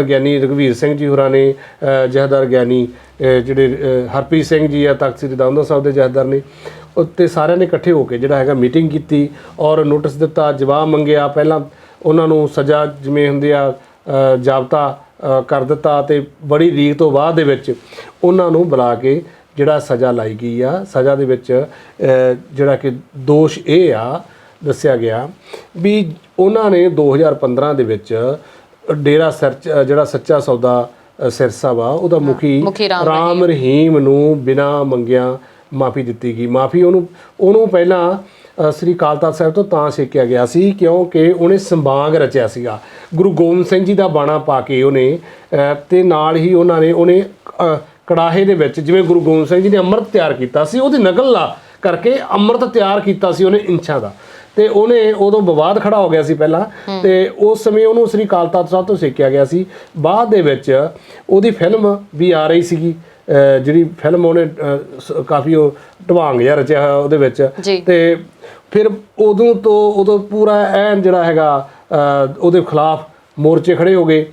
ਗਿਆਨੀ ਰਘਵੀਰ ਸਿੰਘ ਜੀ ਹੋਰਾਂ ਨੇ ਅ, ਗਿਆਨੀ ਜਿਹੜੇ ਹਰਪ੍ਰੀਤ ਸਿੰਘ ਜੀ ਆ ਤਖਤ ਸ੍ਰੀ ਦਮਦਮ ਸਾਹਿਬ ਦੇ ਜਹਦਾਰ ਨੇ ਉੱਤੇ ਸਾਰਿਆਂ ਨੇ ਇਕੱਠੇ ਹੋ ਕੇ ਜਿਹੜਾ ਹੈਗਾ ਮੀਟਿੰਗ ਕੀਤੀ ਔਰ ਨੋਟਿਸ ਦਿੱਤਾ ਜਵਾਬ ਮੰਗਿਆ। ਪਹਿਲਾਂ ਉਹਨਾਂ ਨੂੰ ਸਜ਼ਾ ਜਿਵੇਂ ਹੁੰਦੀ ਆ ਜਾਬਤਾ ਕਰ ਦਿੱਤਾ ਤੇ ਬੜੀ ਰੀਕ ਤੋਂ ਬਾਅਦ ਦੇ ਵਿੱਚ ਉਹਨਾਂ ਨੂੰ ਬੁਲਾ ਕੇ ਜਿਹੜਾ ਸਜ਼ਾ ਲਾਈ ਗਈ ਆ। ਸਜ਼ਾ ਦੇ ਵਿੱਚ ਜਿਹੜਾ ਕਿ ਦੋਸ਼ ਇਹ ਆ ਦੱਸਿਆ ਗਿਆ ਵੀ ਉਹਨਾਂ ਨੇ 2015 ਦੇ ਵਿੱਚ ਡੇਰਾ ਸਰਚ ਜਿਹੜਾ ਸੱਚਾ ਸੌਦਾ ਸਿਰਸਾ ਵਾ ਉਹਦਾ ਮੁਖੀ ਰਾਮ ਰਹੀਮ ਨੂੰ ਬਿਨਾ ਮੰਗਿਆ ਮਾਫੀ ਦਿੱਤੀ ਗਈ। ਮਾਫੀ ਉਹਨੂੰ ਉਹਨੂੰ ਪਹਿਲਾਂ ਸ੍ਰੀ ਅਕਾਲ ਤਖਤ ਸਾਹਿਬ ਤੋਂ ਤਾਂ ਛੇਕਿਆ ਗਿਆ ਸੀ ਕਿਉਂਕਿ ਉਹਨੇ ਸੰਬਾਗ ਰਚਿਆ ਸੀਗਾ। ਗੁਰੂ ਗੋਬਿੰਦ ਸਿੰਘ ਜੀ ਦਾ ਬਾਣਾ ਪਾ ਕੇ ਉਹਨੇ ਤੇ ਨਾਲ ਹੀ ਉਹਨਾਂ ਨੇ ਉਹਨੇ ਕੜਾਹੇ ਦੇ ਵਿੱਚ ਜਿਵੇਂ ਗੁਰੂ ਗੋਬਿੰਦ ਸਿੰਘ ਜੀ ਨੇ ਅੰਮ੍ਰਿਤ ਤਿਆਰ ਕੀਤਾ ਸੀ ਉਹਦੀ ਨਕਲ ਲਾ ਕਰਕੇ ਅੰਮ੍ਰਿਤ ਤਿਆਰ ਕੀਤਾ ਸੀ ਉਹਨੇ ਇੰਚਾਂ ਦਾ। ਤੇ ਉਹਨੇ ਉਦੋਂ ਵਿਵਾਦ ਖੜਾ ਹੋ ਗਿਆ ਸੀ ਪਹਿਲਾਂ ਤੇ ਉਸ ਸਮੇਂ ਉਹਨੂੰ ਸ੍ਰੀ ਅਕਾਲ ਤਖਤ ਸਾਹਿਬ ਤੋਂ ਛੇਕਿਆ ਗਿਆ ਸੀ। ਬਾਅਦ ਦੇ ਵਿੱਚ ਉਹਦੀ ਫਿਲਮ ਵੀ ਆ ਰਹੀ ਸੀਗੀ। ਜਿਹੜੀ ਫਿਲਮ ਉਹਨੇ ਕਾਫੀ ਉਹ ਢਵਾਂਗ ਜਿਹਾ ਰਚਿਆ ਹੋਇਆ ਉਹਦੇ ਵਿੱਚ। ਤੇ ਫਿਰ ਉਦੋਂ ਤੋਂ ਉਦੋਂ ਪੂਰਾ ਐਨ ਜਿਹੜਾ ਹੈਗਾ ਉਹਦੇ ਖਿਲਾਫ ਮੋਰਚੇ ਖੜੇ ਹੋ ਗਏ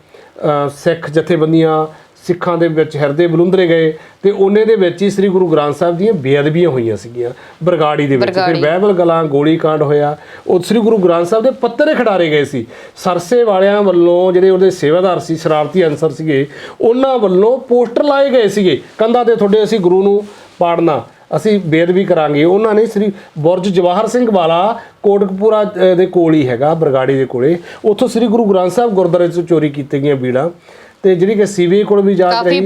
ਸਿੱਖ ਜਥੇਬੰਦੀਆਂ ਸਿੱਖਾਂ ਦੇ ਵਿੱਚ ਹਿਰਦੇ ਬਲੁੰਦਰੇ ਗਏ ਤੇ ਉਹਨੇ ਦੇ ਵਿੱਚ ਹੀ ਸ੍ਰੀ ਗੁਰੂ ਗ੍ਰੰਥ ਸਾਹਿਬ ਦੀਆਂ ਬੇਅਦਬੀਆਂ ਹੋਈਆਂ ਸੀਗੀਆਂ ਬਰਗਾੜੀ ਦੇ ਵਿੱਚ। ਫਿਰ। ਬਾਈਬਲ ਗਲਾਂ ਗੋਲੀ ਕਾਂਡ ਹੋਇਆ। ਉਹ ਸ੍ਰੀ ਗੁਰੂ ਗ੍ਰੰਥ ਸਾਹਿਬ ਦੇ ਪੱਤਰੇ ਖਿਡਾਰੇ ਗਏ ਸੀ। ਸਰਸੇ ਵਾਲਿਆਂ ਵੱਲੋਂ ਜਿਹੜੇ ਉਹਦੇ ਸੇਵਾਦਾਰ ਸੀ ਸ਼ਰਾਰਤੀ ਅਨਸਰ ਸੀਗੇ ਉਹਨਾਂ ਵੱਲੋਂ ਪੋਸਟਰ ਲਾਏ ਗਏ ਸੀਗੇ। ਕੰਧਾਂ ਤੇ ਤੁਹਾਡੇ ਅਸੀਂ ਗੁਰੂ ਨੂੰ ਪਾੜਨਾ ਅਸੀਂ ਬੇਅਦਬੀ ਕਰਾਂਗੇ। ਉਹਨਾਂ ਨੇ ਸ੍ਰੀ ਬੁਰਜ ਜਵਾਹਰ ਸਿੰਘ ਵਾਲਾ ਕੋਟਕਪੂਰਾ ਦੇ ਕੋਲ ਹੀ ਹੈਗਾ ਬਰਗਾੜੀ ਦੇ ਕੋਲੇ। ਉੱਥੋਂ ਸ੍ਰੀ ਗੁਰੂ ਗ੍ਰੰਥ ਸਾਹਿਬ ਗੁਰਦੁਆਰੇ ਤੋਂ ਚੋਰੀ ਕੀਤੀਆਂ ਬੀੜਾਂ। ਤੇ ਜਿਹੜੀ ਕਿ ਸੀਬੀਆਈ ਕੋਲ ਵੀ ਜਾਂਚ ਕਾਫੀ ਰਹੀ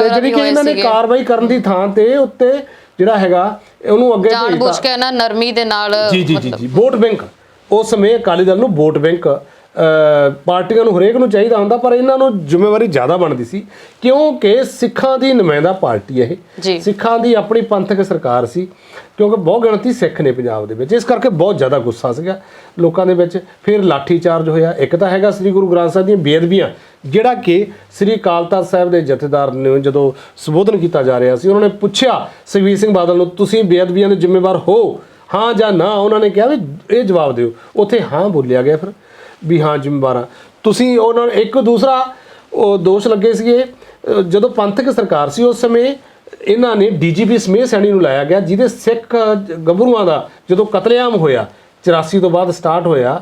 ਤੇ ਜਿਹੜੀ ਕਿ ਇਹਨਾਂ ਨੇ। ਕਾਰਵਾਈ ਕਰਨ ਦੀ ਥਾਂ ਤੇ ਉੱਤੇ ਜਿਹੜਾ ਹੈਗਾ ਉਹਨੂੰ ਅੱਗੇ ਜਾਣ ਬੁੱਝ ਕੇ ਨਾ ਨਰਮੀ ਦੇ ਨਾਲ ਜੀ ਜੀ ਜੀ ਵੋਟ ਬੈਂਕ ਉਸ ਸਮੇਂ ਅਕਾਲੀ ਦਲ ਨੂੰ ਵੋਟ ਬੈਂਕ ਪਾਰਟੀਆਂ ਨੂੰ ਹਰੇਕ ਨੂੰ ਚਾਹੀਦਾ ਹੁੰਦਾ ਪਰ ਇਹਨਾਂ ਨੂੰ ਜ਼ਿੰਮੇਵਾਰੀ ਜ਼ਿਆਦਾ ਬਣਦੀ ਸੀ ਕਿਉਂਕਿ ਸਿੱਖਾਂ ਦੀ ਨੁਮਾਇੰਦਾ ਪਾਰਟੀ ਇਹ। ਸਿੱਖਾਂ ਦੀ ਆਪਣੀ ਪੰਥਕ ਸਰਕਾਰ ਸੀ ਕਿਉਂਕਿ ਬਹੁਤ ਗਿਣਤੀ ਸਿੱਖ ਨੇ ਪੰਜਾਬ ਦੇ ਵਿੱਚ। ਇਸ ਕਰਕੇ ਬਹੁਤ ਜ਼ਿਆਦਾ ਗੁੱਸਾ ਸੀਗਾ ਲੋਕਾਂ ਦੇ ਵਿੱਚ। ਫਿਰ ਲਾਠੀ ਚਾਰਜ ਹੋਇਆ। ਇੱਕ ਤਾਂ ਹੈਗਾ ਸ੍ਰੀ ਗੁਰੂ ਗ੍ਰੰਥ ਸਾਹਿਬ ਦੀਆਂ ਬੇਅਦਬੀਆਂ ਜਿਹੜਾ ਕਿ ਸ੍ਰੀ ਅਕਾਲ ਤਖਤ ਸਾਹਿਬ ਦੇ ਜਥੇਦਾਰ ਨੇ ਜਦੋਂ ਸੰਬੋਧਨ ਕੀਤਾ ਜਾ ਰਿਹਾ ਸੀ ਉਹਨਾਂ ਨੇ ਪੁੱਛਿਆ ਸੁਖਬੀਰ ਸਿੰਘ ਬਾਦਲ ਨੂੰ ਤੁਸੀਂ ਬੇਅਦਬੀਆਂ ਦੇ ਜ਼ਿੰਮੇਵਾਰ ਹੋ? ਹਾਂ ਜਾਂ ਨਾ? ਉਹਨਾਂ ਨੇ ਕਿਹਾ ਵੀ ਇਹ ਜਵਾਬ ਦਿਓ। ਉੱਥੇ ਹਾਂ ਬੋਲਿਆ ਗਿਆ ਫਿਰ। ਵੀ ਹਾਂ ਜ਼ਿੰਮੇਵਾਰ ਹਾਂ ਤੁਸੀਂ ਉਹਨਾਂ ਨੂੰ ਇੱਕ ਦੂਸਰਾ ਉਹ ਦੋਸ਼ ਲੱਗੇ ਸੀਗੇ। ਜਦੋਂ ਪੰਥਕ ਸਰਕਾਰ ਸੀ ਉਸ ਸਮੇਂ ਇਹਨਾਂ ਨੇ ਡੀਜੀਪੀ ਸਮੇਤ ਸੈਣੀ ਨੂੰ ਲਾਇਆ ਗਿਆ ਜਿਹਦੇ ਸਿੱਖ ਗੱਭਰੂਆਂ ਦਾ ਜਦੋਂ ਕਤਲੇਆਮ ਹੋਇਆ 84 ਤੋਂ ਬਾਅਦ ਸਟਾਰਟ ਹੋਇਆ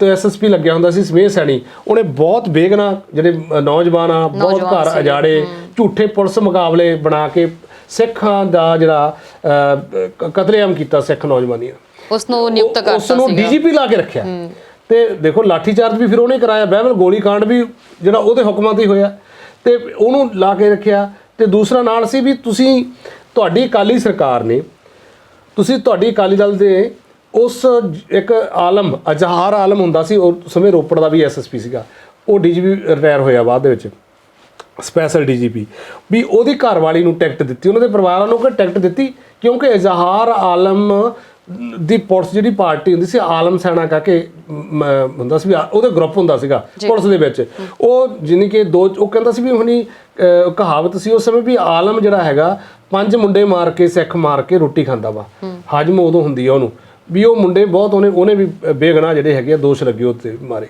ਤੇ ਐਸਐਸਪੀ ਲੱਗਿਆ ਹੁੰਦਾ ਸੀ ਸਮੇਤ ਸੈਣੀ ਉਹਨੇ ਬਹੁਤ ਬੇਗਨਾ ਜਿਹੜੇ ਨੌਜਵਾਨ ਆ ਬਹੁਤ ਨੌਜਵਾਨ ਘਰ ਅਜਾੜੇ ਝੂਠੇ ਪੁਲਿਸ ਮੁਕਾਬਲੇ ਬਣਾ ਕੇ ਸਿੱਖਾਂ ਦਾ ਜਿਹੜਾ ਕਤਲੇਆਮ ਕੀਤਾ ਸਿੱਖ ਨੌਜਵਾਨੀਆਂ। ਉਸ ਨੂੰ ਨਿਯੁਕਤ ਉਸ ਕਰਤਾ ਨੂੰ ਸੀਗਾ। ਡੀਜੀਪੀ ਲਾ ਕੇ ਰੱਖਿਆ। ਤੇ ਦੇਖੋ ਲਾਠੀ ਚਾਰਜ ਵੀ ਫਿਰ ਉਹਨੇ ਕਰਾਇਆ ਬਾਈਬਲ ਗੋਲੀ ਕਾਂਡ ਵੀ ਜਿਹੜਾ ਉਹਦੇ ਹੁਕਮਾਂ ਤੇ ਹੋਇਆ। ਤੇ ਉਹਨੂੰ ਲਾ ਕੇ ਰੱਖਿਆ। ਤੇ ਦੂਸਰਾ ਨਾਲ ਸੀ ਵੀ ਤੁਸੀਂ, ਤੁਹਾਡੀ ਅਕਾਲੀ ਸਰਕਾਰ ਨੇ, ਤੁਸੀਂ ਤੁਹਾਡੀ ਅਕਾਲੀ ਦਲ ਦੇ ਉਸ ਇੱਕ ਆਲਮ, ਅਜਹਾਰ ਆਲਮ ਹੁੰਦਾ ਸੀ, ਉਹ ਸਮੇਂ ਰੋਪੜ ਦਾ ਵੀ ਐਸਐਸਪੀ ਸੀਗਾ। ਉਹ ਡੀਜੀਪੀ ਰਿਟਾਇਰ ਹੋਇਆ ਬਾਅਦ ਦੇ ਵਿੱਚ। Special DGP. ਵੀ ਉਹਦੀ ਘਰਵਾਲੀ ਨੂੰ ਟਿਕਟ ਦਿੱਤੀ, ਉਹਨਾਂ ਦੇ ਪਰਿਵਾਰਾਂ ਨੂੰ ਕਿ ਟਿਕਟ ਦਿੱਤੀ, ਕਿਉਂਕਿ ਇਜ਼ਹਾਰ ਆਲਮ ਦੀ ਪੁਲਿਸ ਜਿਹੜੀ ਪਾਰਟੀ ਹੁੰਦੀ ਸੀ ਆਲਮ ਸੈਨਾ ਕਰਕੇ ਹੁੰਦਾ ਸੀ ਵੀ ਉਹਦੇ ਗਰੁੱਪ ਹੁੰਦਾ ਸੀਗਾ ਪੁਲਿਸ ਦੇ ਵਿੱਚ। ਉਹ ਜਿਨੀ ਕਿ ਦੋ ਉਹ ਕਹਿੰਦਾ ਸੀ ਵੀ ਹੁਣੀ ਕਹਾਵਤ ਸੀ ਉਸ ਸਮੇਂ ਵੀ ਆਲਮ ਜਿਹੜਾ ਹੈਗਾ ਪੰਜ ਮੁੰਡੇ ਮਾਰ ਕੇ ਸਿੱਖ ਮਾਰ ਕੇ ਰੋਟੀ ਖਾਂਦਾ ਵਾ। ਹਜਮ ਉਦੋਂ ਹੁੰਦੀ ਆ ਉਹਨੂੰ। ਵੀ ਉਹ ਮੁੰਡੇ ਬਹੁਤ ਉਹਨੇ ਉਹਨੇ ਵੀ ਬੇਗਨਾ ਜਿਹੜੇ ਹੈਗੇ ਆ ਦੋਸ਼ ਲੱਗੇ ਉੱਤੇ ਮਾਰੇ।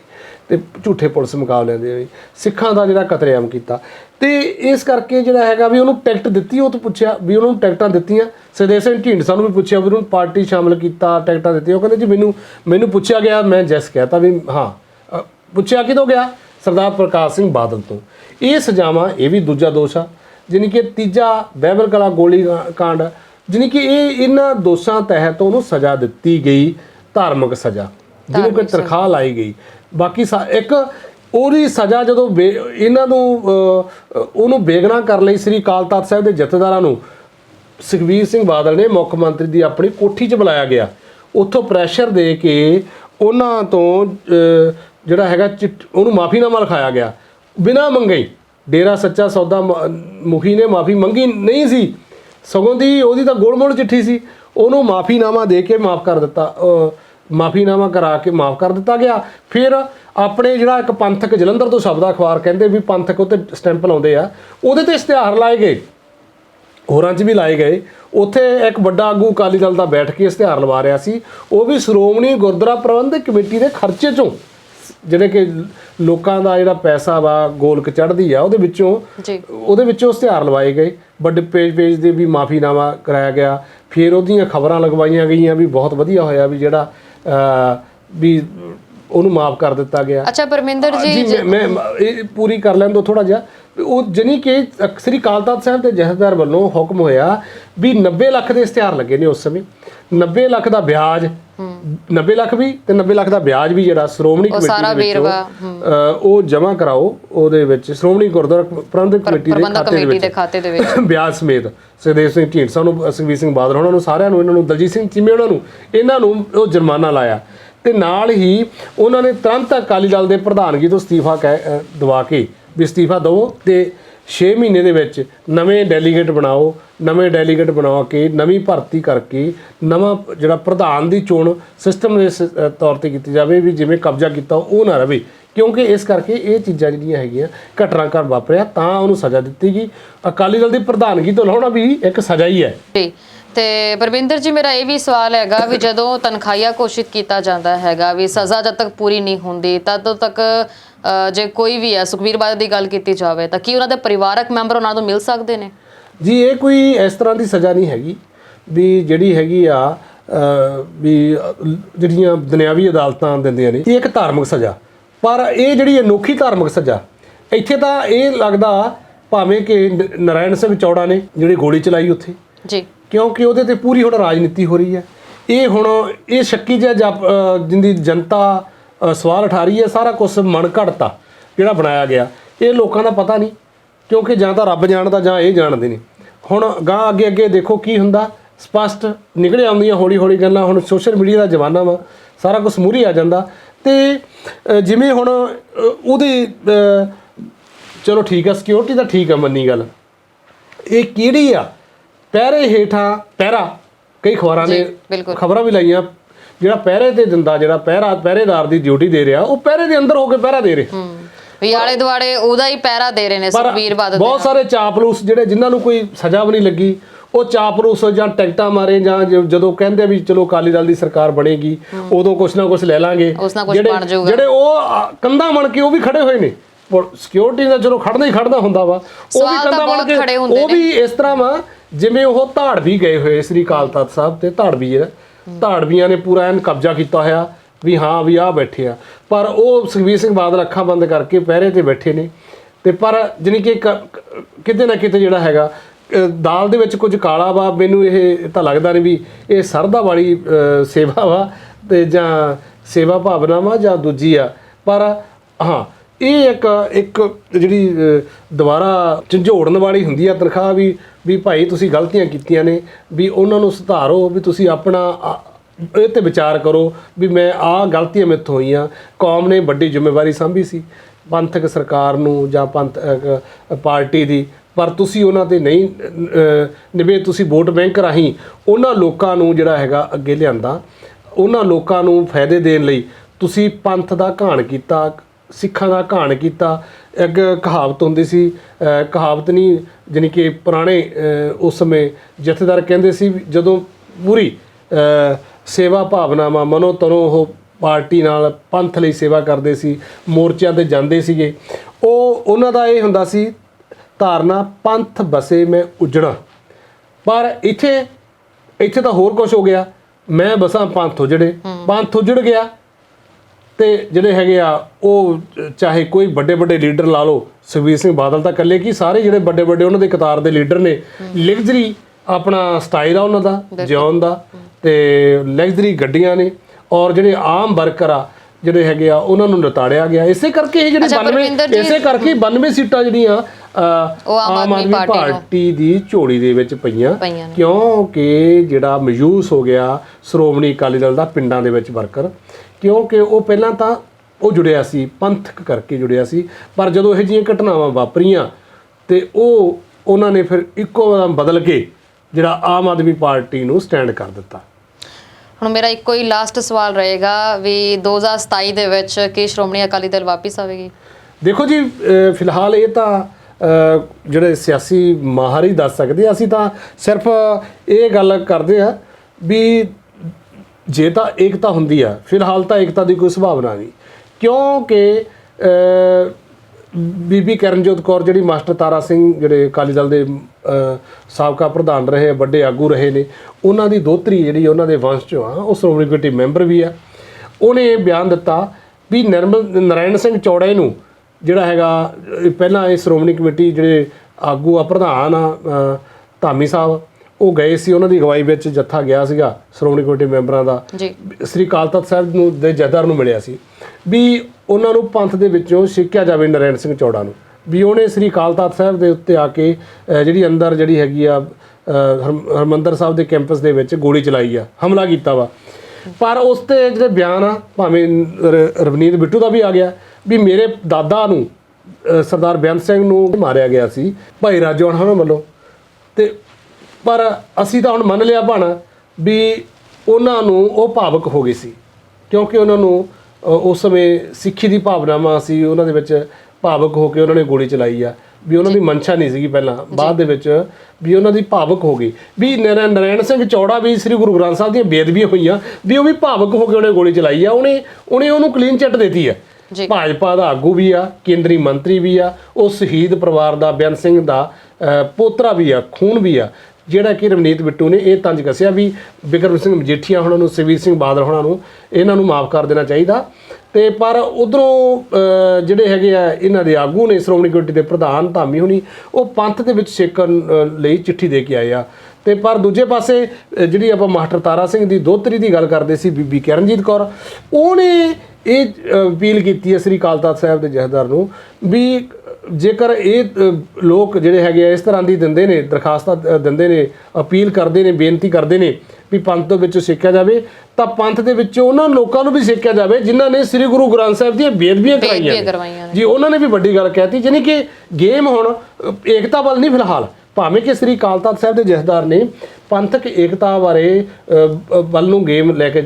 ਤੇ ਝੂਠੇ ਪੁਲਿਸ ਮੁਕਾਬਲਿਆਂ ਦੇ ਵੀ ਸਿੱਖਾਂ ਦਾ ਜਿਹੜਾ ਕਤਲੇਆਮ ਕੀਤਾ। ਤੇ ਇਸ ਕਰਕੇ ਜਿਹੜਾ ਹੈਗਾ ਵੀ ਉਹਨੂੰ ਟਿਕਟ ਦਿੱਤੀ, ਉਹ ਤੋਂ ਪੁੱਛਿਆ ਵੀ ਉਹਨੂੰ ਟਿਕਟਾਂ ਦਿੱਤੀਆਂ। ਸਰਦੇਵ ਸਿੰਘ ਢੀਂਡਸਾ ਨੂੰ ਵੀ ਪੁੱਛਿਆ ਵੀ ਉਹਨੂੰ ਪਾਰਟੀ ਸ਼ਾਮਲ ਕੀਤਾ, ਟਿਕਟਾਂ ਦਿੱਤੀਆਂ। ਉਹ ਕਹਿੰਦੇ ਜੀ ਮੈਨੂੰ ਮੈਨੂੰ ਪੁੱਛਿਆ ਗਿਆ, ਮੈਂ ਜੈਸ ਕਹਿਤਾ ਵੀ ਹਾਂ ਪੁੱਛਿਆ ਕਿਦੋਂ ਗਿਆ? ਸਰਦਾਰ ਪ੍ਰਕਾਸ਼ ਸਿੰਘ ਬਾਦਲ ਤੋਂ। ਇਹ ਸਜ਼ਾਵਾਂ, ਇਹ ਵੀ ਦੂਜਾ ਦੋਸ਼ ਆ, ਜਾਣੀ ਕਿ ਤੀਜਾ ਬਾਈਬਲ ਕਲਾ ਗੋਲੀ ਕਾਂਡ, ਜਾਣੀ ਕਿ ਇਹ ਇਹਨਾਂ ਦੋਸ਼ਾਂ ਤਹਿਤ ਉਹਨੂੰ ਸਜ਼ਾ ਦਿੱਤੀ ਗਈ ਧਾਰਮਿਕ ਸਜ਼ਾ। ਜਿਹਨੂੰ ਕਿ ਤਨਖਾਹ ਲਾਈ ਗਈ। ਬਾਕੀ ਇੱਕ ਉਹਦੀ ਸਜ਼ਾ ਜਦੋਂ ਇਹਨਾਂ ਨੂੰ ਉਹਨੂੰ ਬੇਗਨਾ ਕਰ ਲਈ ਸ੍ਰੀ ਅਕਾਲ ਤਖਤ ਸਾਹਿਬ ਦੇ ਜਥੇਦਾਰਾਂ ਨੂੰ ਸੁਖਬੀਰ ਸਿੰਘ ਬਾਦਲ ਨੇ ਮੁੱਖ ਮੰਤਰੀ ਦੀ ਆਪਣੀ ਕੋਠੀ 'ਚ ਬੁਲਾਇਆ ਗਿਆ। ਉੱਥੋਂ ਪ੍ਰੈਸ਼ਰ ਦੇ ਕੇ ਉਹਨਾਂ ਤੋਂ ਜਿਹੜਾ ਹੈਗਾ ਉਹਨੂੰ ਮਾਫੀਨਾਮਾ ਲਿਖਾਇਆ ਗਿਆ। ਬਿਨਾਂ ਮੰਗੇ। ਡੇਰਾ ਸੱਚਾ ਸੌਦਾ ਮੁਖੀ ਨੇ ਮਾਫੀ ਮੰਗੀ ਨਹੀਂ ਸੀ। ਸਗੋਂ ਦੀ ਉਹਦੀ ਤਾਂ ਗੋਲਮੋਲ ਚਿੱਠੀ ਸੀ। ਉਹਨੂੰ ਮਾਫੀਨਾਮਾ ਦੇ ਕੇ ਮਾਫ ਕਰ ਦਿੱਤਾ। ਮਾਫੀਨਾਮਾ ਕਰਾ ਕੇ ਮਾਫ ਕਰ ਦਿੱਤਾ ਗਿਆ। ਫਿਰ ਆਪਣੇ ਜਿਹੜਾ ਇੱਕ ਪੰਥਕ ਜਲੰਧਰ ਤੋਂ ਸ਼ਬਦ ਅਖਬਾਰ ਕਹਿੰਦੇ ਵੀ ਪੰਥਕ ਉੱਤੇ ਸਟੈਂਪ ਲਾਉਂਦੇ ਆ ਉਹਦੇ ਤੇ ਇਸ਼ਤਿਹਾਰ ਲਾਏ ਗਏ। ਹੋਰਾਂ 'ਚ ਵੀ ਲਾਏ ਗਏ। ਉੱਥੇ ਇੱਕ ਵੱਡਾ ਆਗੂ ਅਕਾਲੀ ਦਲ ਦਾ ਬੈਠ ਕੇ ਇਸ਼ਤਿਹਾਰ ਲਵਾ ਰਿਹਾ ਸੀ। ਉਹ ਵੀ ਸ਼੍ਰੋਮਣੀ ਗੁਰਦੁਆਰਾ ਪ੍ਰਬੰਧਕ ਕਮੇਟੀ ਦੇ ਖਰਚੇ ਚੋਂ। ਜਿਹੜੇ ਕਿ ਲੋਕਾਂ ਦਾ ਜਿਹੜਾ ਪੈਸਾ ਵਾ ਗੋਲਕ ਚੜ੍ਹਦੀ ਆ ਉਹਦੇ ਵਿੱਚੋਂ ਉਹਦੇ ਵਿੱਚੋਂ ਇਸ਼ਤਿਹਾਰ ਲਵਾਏ ਗਏ। ਵੱਡੇ ਪੇਜ ਪੇਜ ਦੇ ਵੀ ਮਾਫੀਨਾਮਾ ਕਰਾਇਆ ਗਿਆ। ਫਿਰ ਉਹਦੀਆਂ ਖਬਰਾਂ ਲਗਵਾਈਆਂ ਗਈਆਂ ਵੀ ਬਹੁਤ ਵਧੀਆ ਹੋਇਆ ਵੀ ਜਿਹੜਾ ਵੀ ਉਹਨੂੰ ਮਾਫ ਕਰ ਦਿੱਤਾ ਗਿਆ। ਅੱਛਾ ਪਰਮਿੰਦਰ ਜੀ ਜੀ ਮੈਂ ਮੈਂ ਇਹ ਪੂਰੀ ਕਰ ਲੈਣ ਦੋ ਥੋੜਾ ਜਿਹਾ। ਉਹ ਜਨੀ ਕਿ ਸ੍ਰੀ ਅਕਾਲ ਤਖਤ ਸਾਹਿਬ ਦੇ ਜਥੇਦਾਰ ਵੱਲੋਂ ਹੁਕਮ ਹੋਇਆ ਵੀ 90 ਲੱਖ ਦੇ ਇਸ਼ਤਿਹਾਰ ਲੱਗੇ ਨੇ ਉਸ ਸਮੇਂ। 90 ਲੱਖ ਦਾ ਵਿਆਜ 90 ਲੱਖ ਵੀ ਤੇ 90 ਲੱਖ ਦਾ ਵਿਆਜ ਵੀ ਜਿਹੜਾ ਸ਼੍ਰੋਮਣੀ ਕਮੇਟੀ ਦੇ ਵਿੱਚੋਂ, ਉਹ ਜਮ੍ਹਾਂ ਕਰਾਓ ਉਹਦੇ ਵਿੱਚ ਸ਼੍ਰੋਮਣੀ ਗੁਰਦੁਆਰਾ ਪ੍ਰਬੰਧਕ ਕਮੇਟੀ ਦੇ ਖਾਤੇ ਦੇ ਵਿੱਚ। ਵਿਆਜ ਸਮੇਤ ਸੁਖਦੇਵ ਸਿੰਘ ਢੀਂਡਸਾ ਨੂੰ ਸੁਖਬੀਰ ਸਿੰਘ ਬਾਦਲ ਉਹਨਾਂ ਨੂੰ ਸਾਰਿਆਂ ਨੂੰ ਇਹਨਾਂ ਨੂੰ ਦਲਜੀਤ ਸਿੰਘ ਚੀਮੇ ਉਹਨਾਂ ਨੂੰ ਇਹਨਾਂ ਨੂੰ ਉਹ ਜੁਰਮਾਨਾ ਲਾਇਆ। ਤੇ ਨਾਲ ਹੀ ਉਹਨਾਂ ਨੇ ਤੁਰੰਤ ਅਕਾਲੀ ਦਲ ਦੇ ਪ੍ਰਧਾਨਗੀ ਤੋਂ ਅਸਤੀਫਾ ਦਵਾ ਕੇ ਵੀ ਅਸਤੀਫਾ ਦਿਓ ਤੇ 6 ਮਹੀਨੇ ਦੇ ਵਿੱਚ ਨਵੇਂ ਡੈਲੀਗੇਟ ਬਣਾਓ, ਨਵੇਂ ਡੈਲੀਗੇਟ ਬਣਾ ਕੇ, ਨਵੀਂ ਭਰਤੀ ਕਰਕੇ, ਨਵਾਂ ਜਿਹੜਾ ਪ੍ਰਧਾਨ ਦੀ ਚੋਣ ਸਿਸਟਮ ਦੇ ਤੌਰ ਤੇ ਕੀਤੀ ਜਾਵੇ ਵੀ ਜਿਵੇਂ ਕਬਜ਼ਾ ਕੀਤਾ ਉਹ ਨਾ ਰਵੇ। ਕਿਉਂਕਿ ਇਸ ਕਰਕੇ ਇਹ ਚੀਜ਼ਾਂ ਜਿਹੜੀਆਂ ਹੈਗੀਆਂ ਘਟਨਾ ਘਰ ਵਾਪਰਿਆ ਤਾਂ ਉਹਨੂੰ ਸਜ਼ਾ ਦਿੱਤੀ ਗਈ। ਅਕਾਲੀ ਦਲ ਦੀ ਪ੍ਰਧਾਨਗੀ ਤੋਂ ਲਾਉਣਾ ਵੀ ਇੱਕ ਸਜ਼ਾ ਹੀ ਹੈ। ਜੀ, ਤੇ ਪਰਵਿੰਦਰ ਜੀ, ਮੇਰਾ ਇਹ ਵੀ ਸਵਾਲ ਹੈਗਾ ਵੀ ਜਦੋਂ ਤਨਖਾਹੀਆ ਘੋਸ਼ਿਤ ਕੀਤਾ ਜਾਂਦਾ ਹੈਗਾ ਵੀ ਸਜ਼ਾ ਜਦ ਤੱਕ ਪੂਰੀ ਨਹੀਂ ਹੁੰਦੀ, ਤਦ ਤੱਕ ਜੇ ਕੋਈ ਵੀ ਹੈ ਸੁਖਵੀਰ ਬਾਦਲ ਦੀ ਗੱਲ ਕੀਤੀ ਜਾਵੇ ਤਾਂ ਕੀ ਉਹਨਾਂ ਦੇ ਪਰਿਵਾਰਕ ਮੈਂਬਰ ਉਹਨਾਂ ਤੋਂ ਮਿਲ ਸਕਦੇ ਨੇ? ਜੀ ਇਹ ਕੋਈ ਇਸ ਤਰ੍ਹਾਂ ਦੀ ਸਜ਼ਾ ਨਹੀਂ ਹੈਗੀ ਵੀ ਜਿਹੜੀ ਹੈਗੀ ਆ ਵੀ ਜਿਹੜੀਆਂ ਦੁਨਿਆਵੀ ਅਦਾਲਤਾਂ ਦਿੰਦੀਆਂ ਨੇ ਇਹ ਇੱਕ ਧਾਰਮਿਕ ਸਜ਼ਾ। ਪਰ ਇਹ ਜਿਹੜੀ ਅਨੋਖੀ ਧਾਰਮਿਕ ਸਜ਼ਾ ਇੱਥੇ ਤਾਂ ਇਹ ਲੱਗਦਾ ਭਾਵੇਂ ਕਿ ਨ- ਨਰਾਇਣ ਸਿੰਘ ਚੌੜਾ ਨੇ ਜਿਹੜੀ ਗੋਲੀ ਚਲਾਈ ਉੱਥੇ। ਜੀ। ਕਿਉਂਕਿ ਉਹਦੇ ਤੇ ਪੂਰੀ ਹੁਣ ਰਾਜਨੀਤੀ ਹੋ ਰਹੀ ਹੈ। ਇਹ ਹੁਣ ਇਹ ਸ਼ੱਕੀ ਜਿਹਾ ਜਿੰਦੀ ਜਨਤਾ ਸਵਾਲ ਉਠਾ ਰਹੀ ਹੈ ਸਾਰਾ ਕੁਝ ਮਨ ਘੜਤਾ ਜਿਹੜਾ ਬਣਾਇਆ ਗਿਆ। ਇਹ ਲੋਕਾਂ ਦਾ ਪਤਾ ਨਹੀਂ ਕਿਉਂਕਿ ਜਾਂ ਤਾਂ ਰੱਬ ਜਾਣਦਾ ਜਾਂ ਇਹ ਜਾਣਦੇ ਨੇ ਹੁਣ ਗਾਂ ਅੱਗੇ ਅੱਗੇ ਦੇਖੋ ਕੀ ਹੁੰਦਾ ਸਪਸ਼ਟ ਨਿਕਲ ਆਉਂਦੀਆਂ ਹੌਲੀ ਹੌਲੀ ਗੱਲਾਂ ਹੁਣ ਸੋਸ਼ਲ ਮੀਡੀਆ ਦਾ ਜ਼ਮਾਨਾ ਵਾ ਸਾਰਾ ਕੁਝ ਮੂਹਰੇ ਆ ਜਾਂਦਾ। ਤੇ ਜਿਵੇਂ ਹੁਣ ਉਹਦੇ ਚਲੋ ਠੀਕ ਆ ਸਿਕਿਉਰਿਟੀ ਦਾ ਠੀਕ ਆ ਮੰਨੀ ਗੱਲ। ਇਹ ਕਿਹੜੀ ਆ? ਪਹਿਰੇ ਹੇਠਾਂ ਪਹਿਰਾ ਕਈ ਖਬਰਾਂ ਨੇ। ਖਬਰਾਂ ਵੀ ਲਾਈਆਂ ਜਿਹੜਾ ਪਹਿਰੇ ਤੇ ਦਿੰਦਾ ਜਿਹੜਾ ਪਹਿਰਾ ਪਹਿਰੇਦਾਰ ਦੀ ਡਿਊਟੀ ਦੇ ਰਿਹਾ ਉਹ ਪਹਿਰੇ ਦੇ ਅੰਦਰ ਹੋ ਕੇ ਪਹਿਰਾ ਦੇ ਰਿਹਾ। ਹੂੰ ਵੀ ਆਲੇ ਦੁਆਲੇ ਉਹਦਾ ਹੀ ਪਹਿਰਾ ਦੇ ਰਹੇ ਨੇ ਪਰ ਸੁਖਵੀਰ ਬਾਦਲ ਬਹੁਤ ਸਾਰੇ ਚਾਪਲੂਸ ਜਿਹੜੇ ਜਿਨ੍ਹਾਂ ਨੂੰ ਕੋਈ ਸਜ਼ਾ ਵੀ ਨਹੀਂ ਲੱਗੀ ਉਹ ਚਾਪਲੂਸ ਜਾਂ ਟਿਕਟਾਂ ਮਾਰੇ ਜਾਂ ਜਦੋਂ ਕਹਿੰਦੇ ਵੀ ਚਲੋ ਅਕਾਲੀ ਦਲ ਦੀ ਸਰਕਾਰ ਬਣੇਗੀ ਉਦੋਂ ਕੁਛ ਨਾ ਕੁਛ ਲੈ ਲਾਂਗੇ। ਜਿਹੜੇ- ਉਹ ਕੰਧਾਂ ਬਣ ਕੇ ਉਹ ਵੀ ਖੜੇ ਹੋਏ ਨੇ। ਸਿਕਿਉਰਿਟੀ ਦਾ ਚਲੋ ਖੜਨਾ ਹੀ ਖੜਦਾ ਹੁੰਦਾ ਵਾ ਉਹ ਵੀ ਕੰਧਾਂ ਬਣ ਕੇ ਉਹ ਵੀ ਇਸ ਤਰ੍ਹਾਂ ਵਾ ਜਿਵੇਂ ਉਹ ਧਾੜ ਵੀ ਗਏ ਹੋਏ ਸ੍ਰੀ ਅਕਾਲ ਤਖਤ ਸਾਹਿਬ ਤੇ ਧਾੜਵੀ ਜਿਹੜਾ ਧਾੜਵੀਆਂ ਨੇ ਪੂਰਾ ਐਨ ਕਬਜ਼ਾ ਕੀਤਾ ਹੋਇਆ ਵੀ ਹਾਂ, ਵੀ ਆ ਬੈਠੇ ਆ। ਪਰ ਉਹ ਸੁਖਬੀਰ ਸਿੰਘ ਬਾਦਲ ਅੱਖਾਂ ਬੰਦ ਕਰਕੇ ਪਹਿਰੇ ਤੇ ਬੈਠੇ ਨੇ। ਤੇ ਪਰ ਜਾਣੀ ਕਿ ਕ- ਕਿਤੇ ਨਾ ਕਿਤੇ ਜਿਹੜਾ ਹੈਗਾ ਦਾਲ ਦੇ ਵਿੱਚ ਕੁਝ ਕਾਲਾ ਵਾ, ਮੈਨੂੰ ਇਹ ਤਾਂ ਲੱਗਦਾ ਨਹੀਂ ਵੀ ਇਹ ਸਰਦਾ ਵਾਲੀ ਸੇਵਾ ਵਾ ਤੇ ਜਾਂ ਸੇਵਾ ਭਾਵਨਾ ਵਾ ਜਾਂ ਦੂਜੀ ਆ। ਪਰ ਹਾਂ ਇਹ ਇੱਕ ਇੱਕ ਜਿਹੜੀ ਦੁਬਾਰਾ ਝੰਜੋੜਨ ਵਾਲੀ ਹੁੰਦੀ ਆ ਤਨਖਾਹ ਵੀ ਵੀ ਭਾਈ ਤੁਸੀਂ ਗਲਤੀਆਂ ਕੀਤੀਆਂ ਨੇ ਵੀ ਉਹਨਾਂ ਨੂੰ ਸੁਧਾਰੋ ਵੀ ਤੁਸੀਂ ਆਪਣਾ ਇਹ ਤੇ ਵਿਚਾਰ ਕਰੋ ਵੀ ਮੈਂ ਆਹ ਗਲਤੀਆਂ ਮੇਥੋਂ ਹੋਈਆਂ। ਕੌਮ ਨੇ ਵੱਡੀ ਜ਼ਿੰਮੇਵਾਰੀ ਸਾਂਭੀ ਸੀ ਪੰਥਕ ਸਰਕਾਰ ਨੂੰ ਜਾਂ ਪੰਥ ਪਾਰਟੀ ਦੀ ਪਰ ਤੁਸੀਂ ਉਹਨਾਂ ਤੇ ਨਹੀਂ ਅ, ਨਿਵੇ ਤੁਸੀਂ ਵੋਟ ਬੈਂਕ ਰਾਹੀਂ ਉਹਨਾਂ ਲੋਕਾਂ ਨੂੰ ਜਿਹੜਾ ਹੈਗਾ ਅੱਗੇ ਲਿਆਂਦਾ। ਉਹਨਾਂ ਲੋਕਾਂ ਨੂੰ ਫਾਇਦੇ ਦੇਣ ਲਈ ਤੁਸੀਂ ਪੰਥ ਦਾ ਘਾਣ ਕੀਤਾ ਸਿੱਖਾਂ ਦਾ ਘਾਣ ਕੀਤਾ। ਇੱਕ ਕਹਾਵਤ ਹੁੰਦੀ ਸੀ ਕਹਾਵਤ ਨਹੀਂ ਜਾਣੀ ਕਿ ਪੁਰਾਣੇ ਉਸ ਸਮੇਂ ਜਥੇਦਾਰ ਕਹਿੰਦੇ ਸੀ ਜਦੋਂ ਪੂਰੀ ਸੇਵਾ ਭਾਵਨਾਵਾਂ ਮਨੋ ਤਨੋ ਉਹ ਪਾਰਟੀ ਨਾਲ ਪੰਥ ਲਈ ਸੇਵਾ ਕਰਦੇ ਸੀ ਮੋਰਚਿਆਂ ਤੇ ਜਾਂਦੇ ਸੀਗੇ। ਉਹ ਉਹਨਾਂ ਦਾ ਇਹ ਹੁੰਦਾ ਸੀ ਧਾਰਨਾ ਪੰਥ ਬਸੇ ਮੈਂ ਉਜੜਾ। ਪਰ ਇੱਥੇ ਇੱਥੇ ਤਾਂ ਹੋਰ ਕੁਝ ਹੋ ਗਿਆ। ਮੈਂ ਬਸਾਂ ਪੰਥ ਉਜੜੇ। ਪੰਥ ਉਜੜ ਗਿਆ। ਤੇ ਜਿਹੜੇ ਹੈਗੇ ਆ ਉਹ ਚਾਹੇ ਕੋਈ ਵੱਡੇ ਵੱਡੇ ਲੀਡਰ ਲਾ ਲਓ ਸੁਖਬੀਰ ਸਿੰਘ ਬਾਦਲ ਤਾਂ ਇਕੱਲੇ ਕੀ ਸਾਰੇ ਜਿਹੜੇ ਵੱਡੇ ਵੱਡੇ ਉਹਨਾਂ ਦੇ ਕਤਾਰ ਦੇ ਲੀਡਰ ਨੇ ਲਗਜ਼ਰੀ ਆਪਣਾ ਸਟਾਈਲ ਆ ਉਹਨਾਂ ਦਾ ਜਿਉਣ ਦਾ ਤੇ ਲਗਜ਼ਰੀ ਗੱਡੀਆਂ ਨੇ ਔਰ ਜਿਹੜੇ ਆਮ ਵਰਕਰ ਆ ਜਿਹੜੇ ਹੈਗੇ ਆ ਉਹਨਾਂ ਨੂੰ ਲਤਾੜਿਆ ਗਿਆ। ਇਸੇ ਕਰਕੇ ਇਹ ਜਿਹੜੇ ਅੱਛਾ, 92 ਪਰਵਿੰਦਰ ਜੀ- ਇਸੇ ਕਰਕੇ 92 ਸੀਟਾਂ ਜਿਹੜੀਆਂ ਆਮ ਆਦਮੀ ਪਾਰਟੀ ਦੀ ਝੋਲੀ ਦੇ ਵਿੱਚ ਪਈਆਂ। ਕਿਉਂਕਿ ਜਿਹੜਾ ਮਯੂਸ ਹੋ ਗਿਆ ਸ਼੍ਰੋਮਣੀ ਅਕਾਲੀ ਦਲ ਦਾ ਪਿੰਡਾਂ ਦੇ ਵਿੱਚ ਵਰਕਰ ਕਿਉਂਕਿ ਉਹ ਪਹਿਲਾਂ ਤਾਂ ਉਹ ਜੁੜਿਆ ਸੀ ਪੰਥਕ ਕਰਕੇ ਜੁੜਿਆ ਸੀ ਪਰ ਜਦੋਂ ਇਹੋ ਜਿਹੀਆਂ ਘਟਨਾਵਾਂ ਵਾਪਰੀਆਂ ਤੇ ਉਹ ਉਹਨਾਂ ਨੇ ਫਿਰ ਇੱਕੋ ਦਮ ਬਦਲ ਕੇ ਜਿਹੜਾ ਆਮ ਆਦਮੀ ਪਾਰਟੀ ਨੂੰ ਸਟੈਂਡ ਕਰ ਦਿੱਤਾ। ਹੁਣ ਮੇਰਾ ਇੱਕੋ ਹੀ ਲਾਸਟ ਸਵਾਲ ਰਹੇਗਾ ਵੀ 2027 ਦੇ ਵਿੱਚ ਕੀ ਸ਼੍ਰੋਮਣੀ ਅਕਾਲੀ ਦਲ ਵਾਪਸ ਆਵੇਗੀ? ਦੇਖੋ ਜੀ ਫਿਲਹਾਲ ਇਹ ਤਾਂ ਜਿਹੜੇ ਸਿਆਸੀ ਮਾਹਰ ਹੀ ਦੱਸ ਸਕਦੇ ਆ। ਅਸੀਂ ਤਾਂ ਸਿਰਫ ਇਹ ਗੱਲ ਕਰਦੇ ਆ ਵੀ ਜੇ ਤਾਂ ਏਕਤਾ ਹੁੰਦੀ ਆ, ਫਿਲਹਾਲ ਤਾਂ ਏਕਤਾ ਦੀ ਕੋਈ ਸੰਭਾਵਨਾ ਨਹੀਂ। ਕਿਉਂਕਿ ਬੀਬੀ ਕਰਨਜੋਤ ਕੌਰ ਜਿਹੜੀ ਮਾਸਟਰ ਤਾਰਾ ਸਿੰਘ ਜਿਹੜੇ ਅਕਾਲੀ ਦਲ ਦੇ ਸਾਬਕਾ ਪ੍ਰਧਾਨ ਰਹੇ, ਵੱਡੇ ਆਗੂ ਰਹੇ ਨੇ, ਉਹਨਾਂ ਦੀ ਦੋਤਰੀ ਜਿਹੜੀ ਉਹਨਾਂ ਦੇ ਵੰਸ਼ ਚੋਂ ਆ ਉਹ ਸ਼੍ਰੋਮਣੀ ਕਮੇਟੀ ਮੈਂਬਰ ਵੀ ਆ। ਉਹਨੇ ਇਹ ਬਿਆਨ ਦਿੱਤਾ ਵੀ ਨਰਮਲ, ਨਾਰਾਇਣ ਸਿੰਘ ਚੌੜੇ ਨੂੰ ਜਿਹੜਾ ਹੈਗਾ, ਪਹਿਲਾਂ ਇਹ ਸ਼੍ਰੋਮਣੀ ਕਮੇਟੀ ਜਿਹੜੇ ਆਗੂ ਆ, ਪ੍ਰਧਾਨ ਆ ਧਾਮੀ ਸਾਹਿਬ ਉਹ ਗਏ ਸੀ ਉਹਨਾਂ ਦੀ ਅਗਵਾਈ ਵਿੱਚ ਜੱਥਾ ਗਿਆ ਸੀਗਾ ਸ਼੍ਰੋਮਣੀ ਕਮੇਟੀ ਮੈਂਬਰਾਂ ਦਾ। ਜੀ। ਸ੍ਰੀ ਅਕਾਲ ਤਖਤ ਸਾਹਿਬ ਨੂੰ ਦੇ ਜਥੇਦਾਰ ਨੂੰ ਮਿਲਿਆ ਸੀ। ਵੀ ਉਹਨਾਂ ਨੂੰ ਪੰਥ ਦੇ ਵਿੱਚੋਂ ਸਿੱਖਿਆ ਜਾਵੇ ਨਰੈਣ ਸਿੰਘ ਚੌੜਾ ਨੂੰ। ਵੀ ਉਹਨੇ ਸ੍ਰੀ ਅਕਾਲ ਤਖਤ ਸਾਹਿਬ ਦੇ ਉੱਤੇ ਆ ਕੇ ਅਹ, ਜਿਹੜੀ ਅੰਦਰ ਜਿਹੜੀ ਹੈਗੀ ਆ ਅਹ, ਹਰਮ- ਹਰਮੰਦਰ ਸਾਹਿਬ ਦੇ ਕੈਂਪਸ ਦੇ ਵਿੱਚ ਗੋਲੀ ਚਲਾਈ ਆ ਹਮਲਾ ਕੀਤਾ ਵਾ। ਪਰ ਉਸ ਤੇ ਜਿਹੜੇ ਬਿਆਨ ਆ ਭਾਵੇਂ ਰ- ਰਵਨੀਤ ਬਿੱਟੂ ਦਾ ਵੀ ਆ ਗਿਆ ਵੀ ਮੇਰੇ ਦਾਦਾ ਨੂੰ ਅਹ, ਸਰਦਾਰ ਬੇਅੰਤ ਸਿੰਘ ਨੂੰ ਮਾਰਿਆ ਗਿਆ ਸੀ। ਭਾਈ ਰਾਜੋਂ ਹਰਾਂ ਵੱਲੋਂ। ਤੇ ਪਰ ਅਸੀਂ ਤਾਂ ਹੁਣ ਮੰਨ ਲਿਆ ਭਾਣਾ ਵੀ ਉਹਨਾਂ ਨੂੰ ਉਹ ਭਾਵਕ ਹੋ ਗਏ ਸੀ। ਕਿਉਂਕਿ ਉਹਨਾਂ ਨੂੰ ਉਸ ਸਮੇਂ ਸਿੱਖੀ ਦੀ ਭਾਵਨਾਵਾਂ ਸੀ ਉਹਨਾਂ ਦੇ ਵਿੱਚ ਭਾਵਕ ਹੋ ਕੇ ਉਹਨਾਂ ਨੇ ਗੋਲੀ ਚਲਾਈ ਆ। ਵੀ ਉਹਨਾਂ ਦੀ ਮਨਸ਼ਾ ਨਹੀਂ ਸੀਗੀ ਪਹਿਲਾਂ। ਬਾਅਦ ਦੇ ਵਿੱਚ ਵੀ ਉਹਨਾਂ ਦੀ ਭਾਵਕ ਹੋ ਗਈ। ਵੀ ਨਰੈ- ਨਰੈਣ ਸਿੰਘ ਚੌੜਾ ਵੀ ਸ੍ਰੀ ਗੁਰੂ ਗ੍ਰੰਥ ਸਾਹਿਬ ਦੀਆਂ ਬੇਦਬੀਆਂ ਹੋਈਆਂ ਵੀ ਉਹ ਵੀ ਭਾਵਕ ਹੋ ਕੇ ਉਹਨੇ ਗੋਲੀ ਚਲਾਈ ਆ। ਉਹਨੇ ਉਹਨੇ ਉਹਨੂੰ ਕਲੀਨ ਚਿੱਟ ਦਿੱਤੀ ਆ। ਭਾਜਪਾ ਦਾ ਆਗੂ ਵੀ ਆ ਕੇਂਦਰੀ ਮੰਤਰੀ ਵੀ ਆ ਉਹ ਸ਼ਹੀਦ ਪਰਿਵਾਰ ਦਾ ਬੇਅੰਤ ਸਿੰਘ ਦਾ ਪੋਤਰਾ ਵੀ ਆ ਖੂਨ ਵੀ ਆ। ਜਿਹੜਾ ਕਿ ਰਵਨੀਤ ਬਿੱਟੂ ਨੇ ਇਹ ਤੰਜ ਕੱਸਿਆ ਵੀ ਬਿਕਰਮ ਸਿੰਘ ਮਜੀਠੀਆ ਉਹਨਾਂ ਨੂੰ ਸੁਖਬੀਰ ਸਿੰਘ ਬਾਦਲ ਉਹਨਾਂ ਨੂੰ, ਇਹਨਾਂ ਨੂੰ ਮਾਫ ਕਰ ਦੇਣਾ ਚਾਹੀਦਾ। ਤੇ ਪਰ ਉਧਰੋਂ ਜਿਹੜੇ ਹੈਗੇ ਆ, ਇਹਨਾਂ ਦੇ ਆਗੂ ਨੇ, ਸ਼੍ਰੋਮਣੀ ਕਮੇਟੀ ਦੇ ਪ੍ਰਧਾਨ ਧਾਮੀ ਹੁਣੀ, ਉਹ ਪੰਥ ਦੇ ਵਿੱਚ ਸੇਕਣ ਲਈ ਚਿੱਠੀ ਦੇ ਕੇ ਆਏ ਆ। ਤੇ ਪਰ ਦੂਜੇ ਪਾਸੇ ਜਿਹੜੀ ਆਪਾਂ ਮਾਸਟਰ ਤਾਰਾ ਸਿੰਘ ਦੀ ਦੋਤਰੀ ਦੀ ਗੱਲ ਕਰਦੇ ਸੀ, ਬੀਬੀ ਕਰਨਜੀਤ ਕੌਰ, ਉਹਨੇ ਇਹ ਅਪੀਲ ਕੀਤੀ ਹੈ ਸ੍ਰੀ ਅਕਾਲ ਤਖਤ ਸਾਹਿਬ ਦੇ ਜਥੇਦਾਰ ਨੂੰ ਵੀ ਜੇਕਰ ਇਹ ਲੋਕ ਜਿਹੜੇ ਹੈਗੇ ਆ ਇਸ ਤਰ੍ਹਾਂ ਦੀ ਦਿੰਦੇ ਨੇ ਦਰਖਾਸਤਾਂ ਦਿੰਦੇ ਨੇ ਅਪੀਲ ਕਰਦੇ ਨੇ ਬੇਨਤੀ ਕਰਦੇ ਨੇ ਵੀ ਪੰਥ ਦੇ ਵਿੱਚੋਂ ਸਿੱਖਿਆ ਜਾਵੇ ਤਾਂ ਪੰਥ ਦੇ ਵਿੱਚੋਂ ਉਹਨਾਂ ਲੋਕਾਂ ਨੂੰ ਵੀ ਸਿੱਖਿਆ ਜਾਵੇ ਜਿਨ੍ਹਾਂ ਨੇ ਸ੍ਰੀ ਗੁਰੂ ਗ੍ਰੰਥ ਸਾਹਿਬ ਦੀਆਂ ਬੇਦਬੀਆਂ ਕਰਾਈਆਂ। ਜੀ ਉਹਨਾਂ ਨੇ ਵੀ ਵੱਡੀ ਗੱਲ ਕਹਿਤੀ ਜਾਨੀ ਕਿ ਗੇਮ ਹੁਣ ਏਕਤਾ ਵੱਲ ਨਹੀਂ ਫਿਲਹਾਲ ਭਾਵੇਂ ਕਿ ਸ੍ਰੀ ਅਕਾਲ ਤਖਤ ਸਾਹਿਬ ਦੇ ਜਥੇਦਾਰ ਨੇ ਪੰਥਕ ਏਕਤਾ ਬਾਰੇ ਵੱਲ ਨੂੰ ਗੇਮ ਲੈ ਕੇ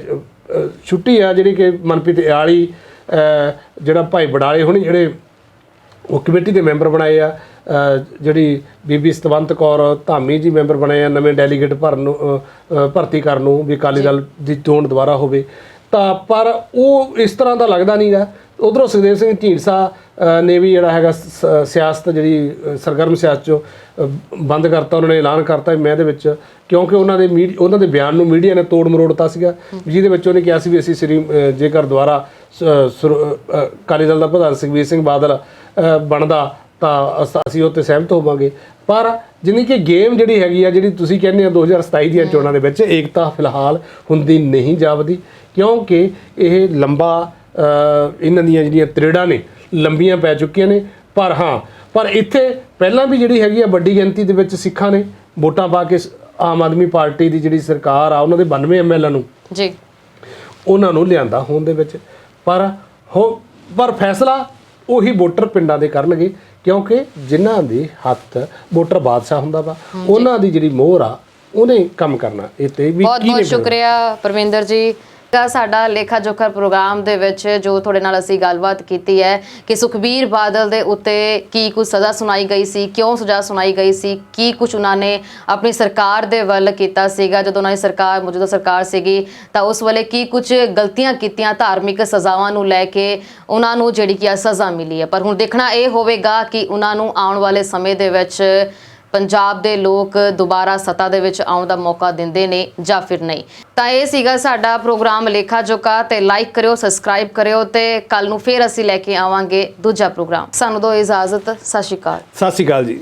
ਛੁੱਟੀ ਆ ਜਿਹੜੀ ਕਿ ਮਨਪ੍ਰੀਤ ਇਆਲੀ ਅ, ਜਿਹੜਾ ਭਾਈ ਬਡਾਲੇ ਹੁਣੀ ਜਿਹੜੇ ਉਹ ਕਮੇਟੀ ਦੇ ਮੈਂਬਰ ਬਣਾਏ ਆ ਜਿਹੜੀ ਬੀਬੀ ਸਤਵੰਤ ਕੌਰ ਧਾਮੀ ਜੀ ਮੈਂਬਰ ਬਣੇ ਆ ਨਵੇਂ ਡੈਲੀਗੇਟ ਭਰਨ ਨੂੰ ਭਰਤੀ ਕਰਨ ਨੂੰ ਵੀ ਅਕਾਲੀ ਦਲ ਦੀ ਚੋਣ ਦੁਬਾਰਾ ਹੋਵੇ। ਤਾਂ ਪਰ ਉਹ ਇਸ ਤਰ੍ਹਾਂ ਦਾ ਲੱਗਦਾ ਨਹੀਂਗਾ ਉਧਰੋਂ ਸੁਖਦੇਵ ਸਿੰਘ ਢੀਂਡਸਾ ਨੇ ਵੀ ਜਿਹੜਾ ਹੈਗਾ ਸਿਆਸਤ ਜਿਹੜੀ ਸਰਗਰਮ ਸਿਆਸਤ ਚੋਂ ਬੰਦ ਕਰਤਾ ਉਹਨਾਂ ਨੇ ਐਲਾਨ ਕਰਤਾ ਮੈਂ ਇਹਦੇ ਵਿੱਚ ਕਿਉਂਕਿ ਉਹਨਾਂ ਦੇ ਉਹਨਾਂ ਦੇ ਬਿਆਨ ਨੂੰ ਮੀਡੀਆ ਨੇ ਤੋੜ ਮਰੋੜਤਾ ਸੀਗਾ। ਜਿਹਦੇ ਵਿੱਚ ਉਹਨੇ ਕਿਹਾ ਸੀ ਵੀ ਅਸੀਂ ਸ੍ਰੀ ਜੇਕਰ ਅ, ਅਕਾਲੀ ਦਲ ਦਾ ਪ੍ਰਧਾਨ ਸੁਖਬੀਰ ਸਿੰਘ ਬਾਦਲ ਬਣਦਾ ਤਾਂ ਅਸ- ਅਸੀਂ ਉਹ ਤੇ ਸਹਿਮਤ ਹੋਵਾਂਗੇ। ਪਰ ਜਿੰਨੀ ਕਿ ਗੇਮ ਜਿਹੜੀ ਹੈਗੀ ਆ ਜਿਹੜੀ ਤੁਸੀਂ ਕਹਿੰਦੇ ਆ 2027 ਦੀਆਂ ਚੋਣਾਂ ਦੇ ਵਿੱਚ ਏਕਤਾ ਫਿਲਹਾਲ ਹੁੰਦੀ ਨਹੀਂ ਜਾਪਦੀ ਕਿਉਂਕਿ ਇਹ ਲੰਬਾ ਅ, ਇਹਨਾਂ ਦੀਆਂ ਜਿਹੜੀਆਂ ਤ੍ਰਿੜਾਂ ਨੇ ਲੰਬੀਆਂ ਪੈ ਚੁੱਕੀਆਂ ਨੇ। ਪਰ ਹਾਂ ਪਰ ਇੱਥੇ ਪਹਿਲਾਂ ਵੀ ਜਿਹੜੀ ਹੈਗੀ ਆ ਵੱਡੀ ਗਿਣਤੀ ਦੇ ਵਿੱਚ ਸਿੱਖਾਂ ਨੇ ਵੋਟਾਂ ਪਾ ਕੇ ਸ- ਆਮ ਆਦਮੀ ਪਾਰਟੀ ਦੀ ਜਿਹੜੀ ਸਰਕਾਰ ਆ ਉਹਨਾਂ ਦੇ 92 ਐਮਐਲਏ ਨੂੰ ਜੀ। ਉਹਨਾਂ ਨੂੰ ਲਿਆਂਦਾ ਹੋਣ ਦੇ ਵਿੱਚ। ਪਰ ਹੋ ਪਰ ਫੈਸਲਾ ਉਹੀ ਵੋਟਰ ਪਿੰਡਾਂ ਦੇ ਕਰਨਗੇ ਕਿਉਂਕਿ ਜਿਨ੍ਹਾਂ ਦੇ ਹੱਥ ਵੋਟਰ ਬਾਦਸ਼ਾਹ ਹੁੰਦਾ ਵਾ ਉਹਨਾਂ ਦੀ ਜਿਹੜੀ ਮੋਹਰ ਆ ਉਹਨੇ ਕੰਮ ਕਰਨਾ ਇਹ ਤੇ ਵੀ ਬਹੁਤ ਬਹੁਤ। ਸ਼ੁਕਰੀਆ ਪਰਵਿੰਦਰ ਜੀ ਦਾ ਸਾਡਾ ਲੇਖਾ ਜੋਖਾ ਪ੍ਰੋਗਰਾਮ ਦੇ ਵਿੱਚ, ਜੋ ਤੁਹਾਡੇ ਨਾਲ ਅਸੀਂ ਗੱਲਬਾਤ ਕੀਤੀ ਹੈ ਕਿ ਸੁਖਬੀਰ ਬਾਦਲ ਦੇ ਉੱਤੇ ਕੀ ਕੁਝ ਸਜ਼ਾ ਸੁਣਾਈ ਗਈ ਸੀ, ਕਿਉਂ ਸਜ਼ਾ ਸੁਣਾਈ ਗਈ ਸੀ, ਕੀ ਕੁਝ ਉਹਨਾਂ ਨੇ ਆਪਣੀ ਸਰਕਾਰ ਦੇ ਵੱਲ ਕੀਤਾ ਸੀਗਾ, ਜਦੋਂ ਉਹਨਾਂ ਦੀ ਸਰਕਾਰ, ਮੌਜੂਦਾ ਸਰਕਾਰ ਸੀਗੀ, ਤਾਂ ਉਸ ਵੇਲੇ ਕੀ ਕੁਝ ਗਲਤੀਆਂ ਕੀਤੀਆਂ ਧਾਰਮਿਕ ਸਜ਼ਾਵਾਂ ਨੂੰ ਲੈ ਕੇ ਉਹਨਾਂ ਨੂੰ ਜਿਹੜੀ ਕਿ ਆ ਸਜ਼ਾ ਮਿਲੀ ਹੈ। ਪਰ ਹੁਣ ਦੇਖਣਾ ਇਹ ਹੋਵੇਗਾ ਕਿ ਉਹਨਾਂ ਨੂੰ ਆਉਣ ਵਾਲੇ ਸਮੇਂ ਦੇ ਵਿੱਚ ਪੰਜਾਬ ਦੇ ਲੋਕ ਦੁਬਾਰਾ ਸੱਤਾ ਦੇ ਵਿੱਚ ਆਉਣ ਦਾ ਮੌਕਾ ਦਿੰਦੇ ਨੇ ਜਾਂ ਫਿਰ ਨਹੀਂ? ਤਾਂ ਇਹ ਸੀਗਾ ਸਾਡਾ ਪ੍ਰੋਗਰਾਮ ਲੇਖਾ ਜੋਕਾ ਤੇ ਲਾਈਕ ਕਰਿਓ ਸਬਸਕ੍ਰਾਈਬ ਕਰਿਓ ਤੇ ਕੱਲ ਨੂੰ ਫੇਰ ਅਸੀਂ ਲੈ ਕੇ ਆਵਾਂਗੇ ਦੂਜਾ ਪ੍ਰੋਗਰਾਮ। ਸਾਨੂੰ ਦਿਓ ਇਜਾਜ਼ਤ। ਸਤਿ ਸ਼੍ਰੀ ਅਕਾਲ। ਸਤਿ ਸ਼੍ਰੀ ਅਕਾਲ ਜੀ।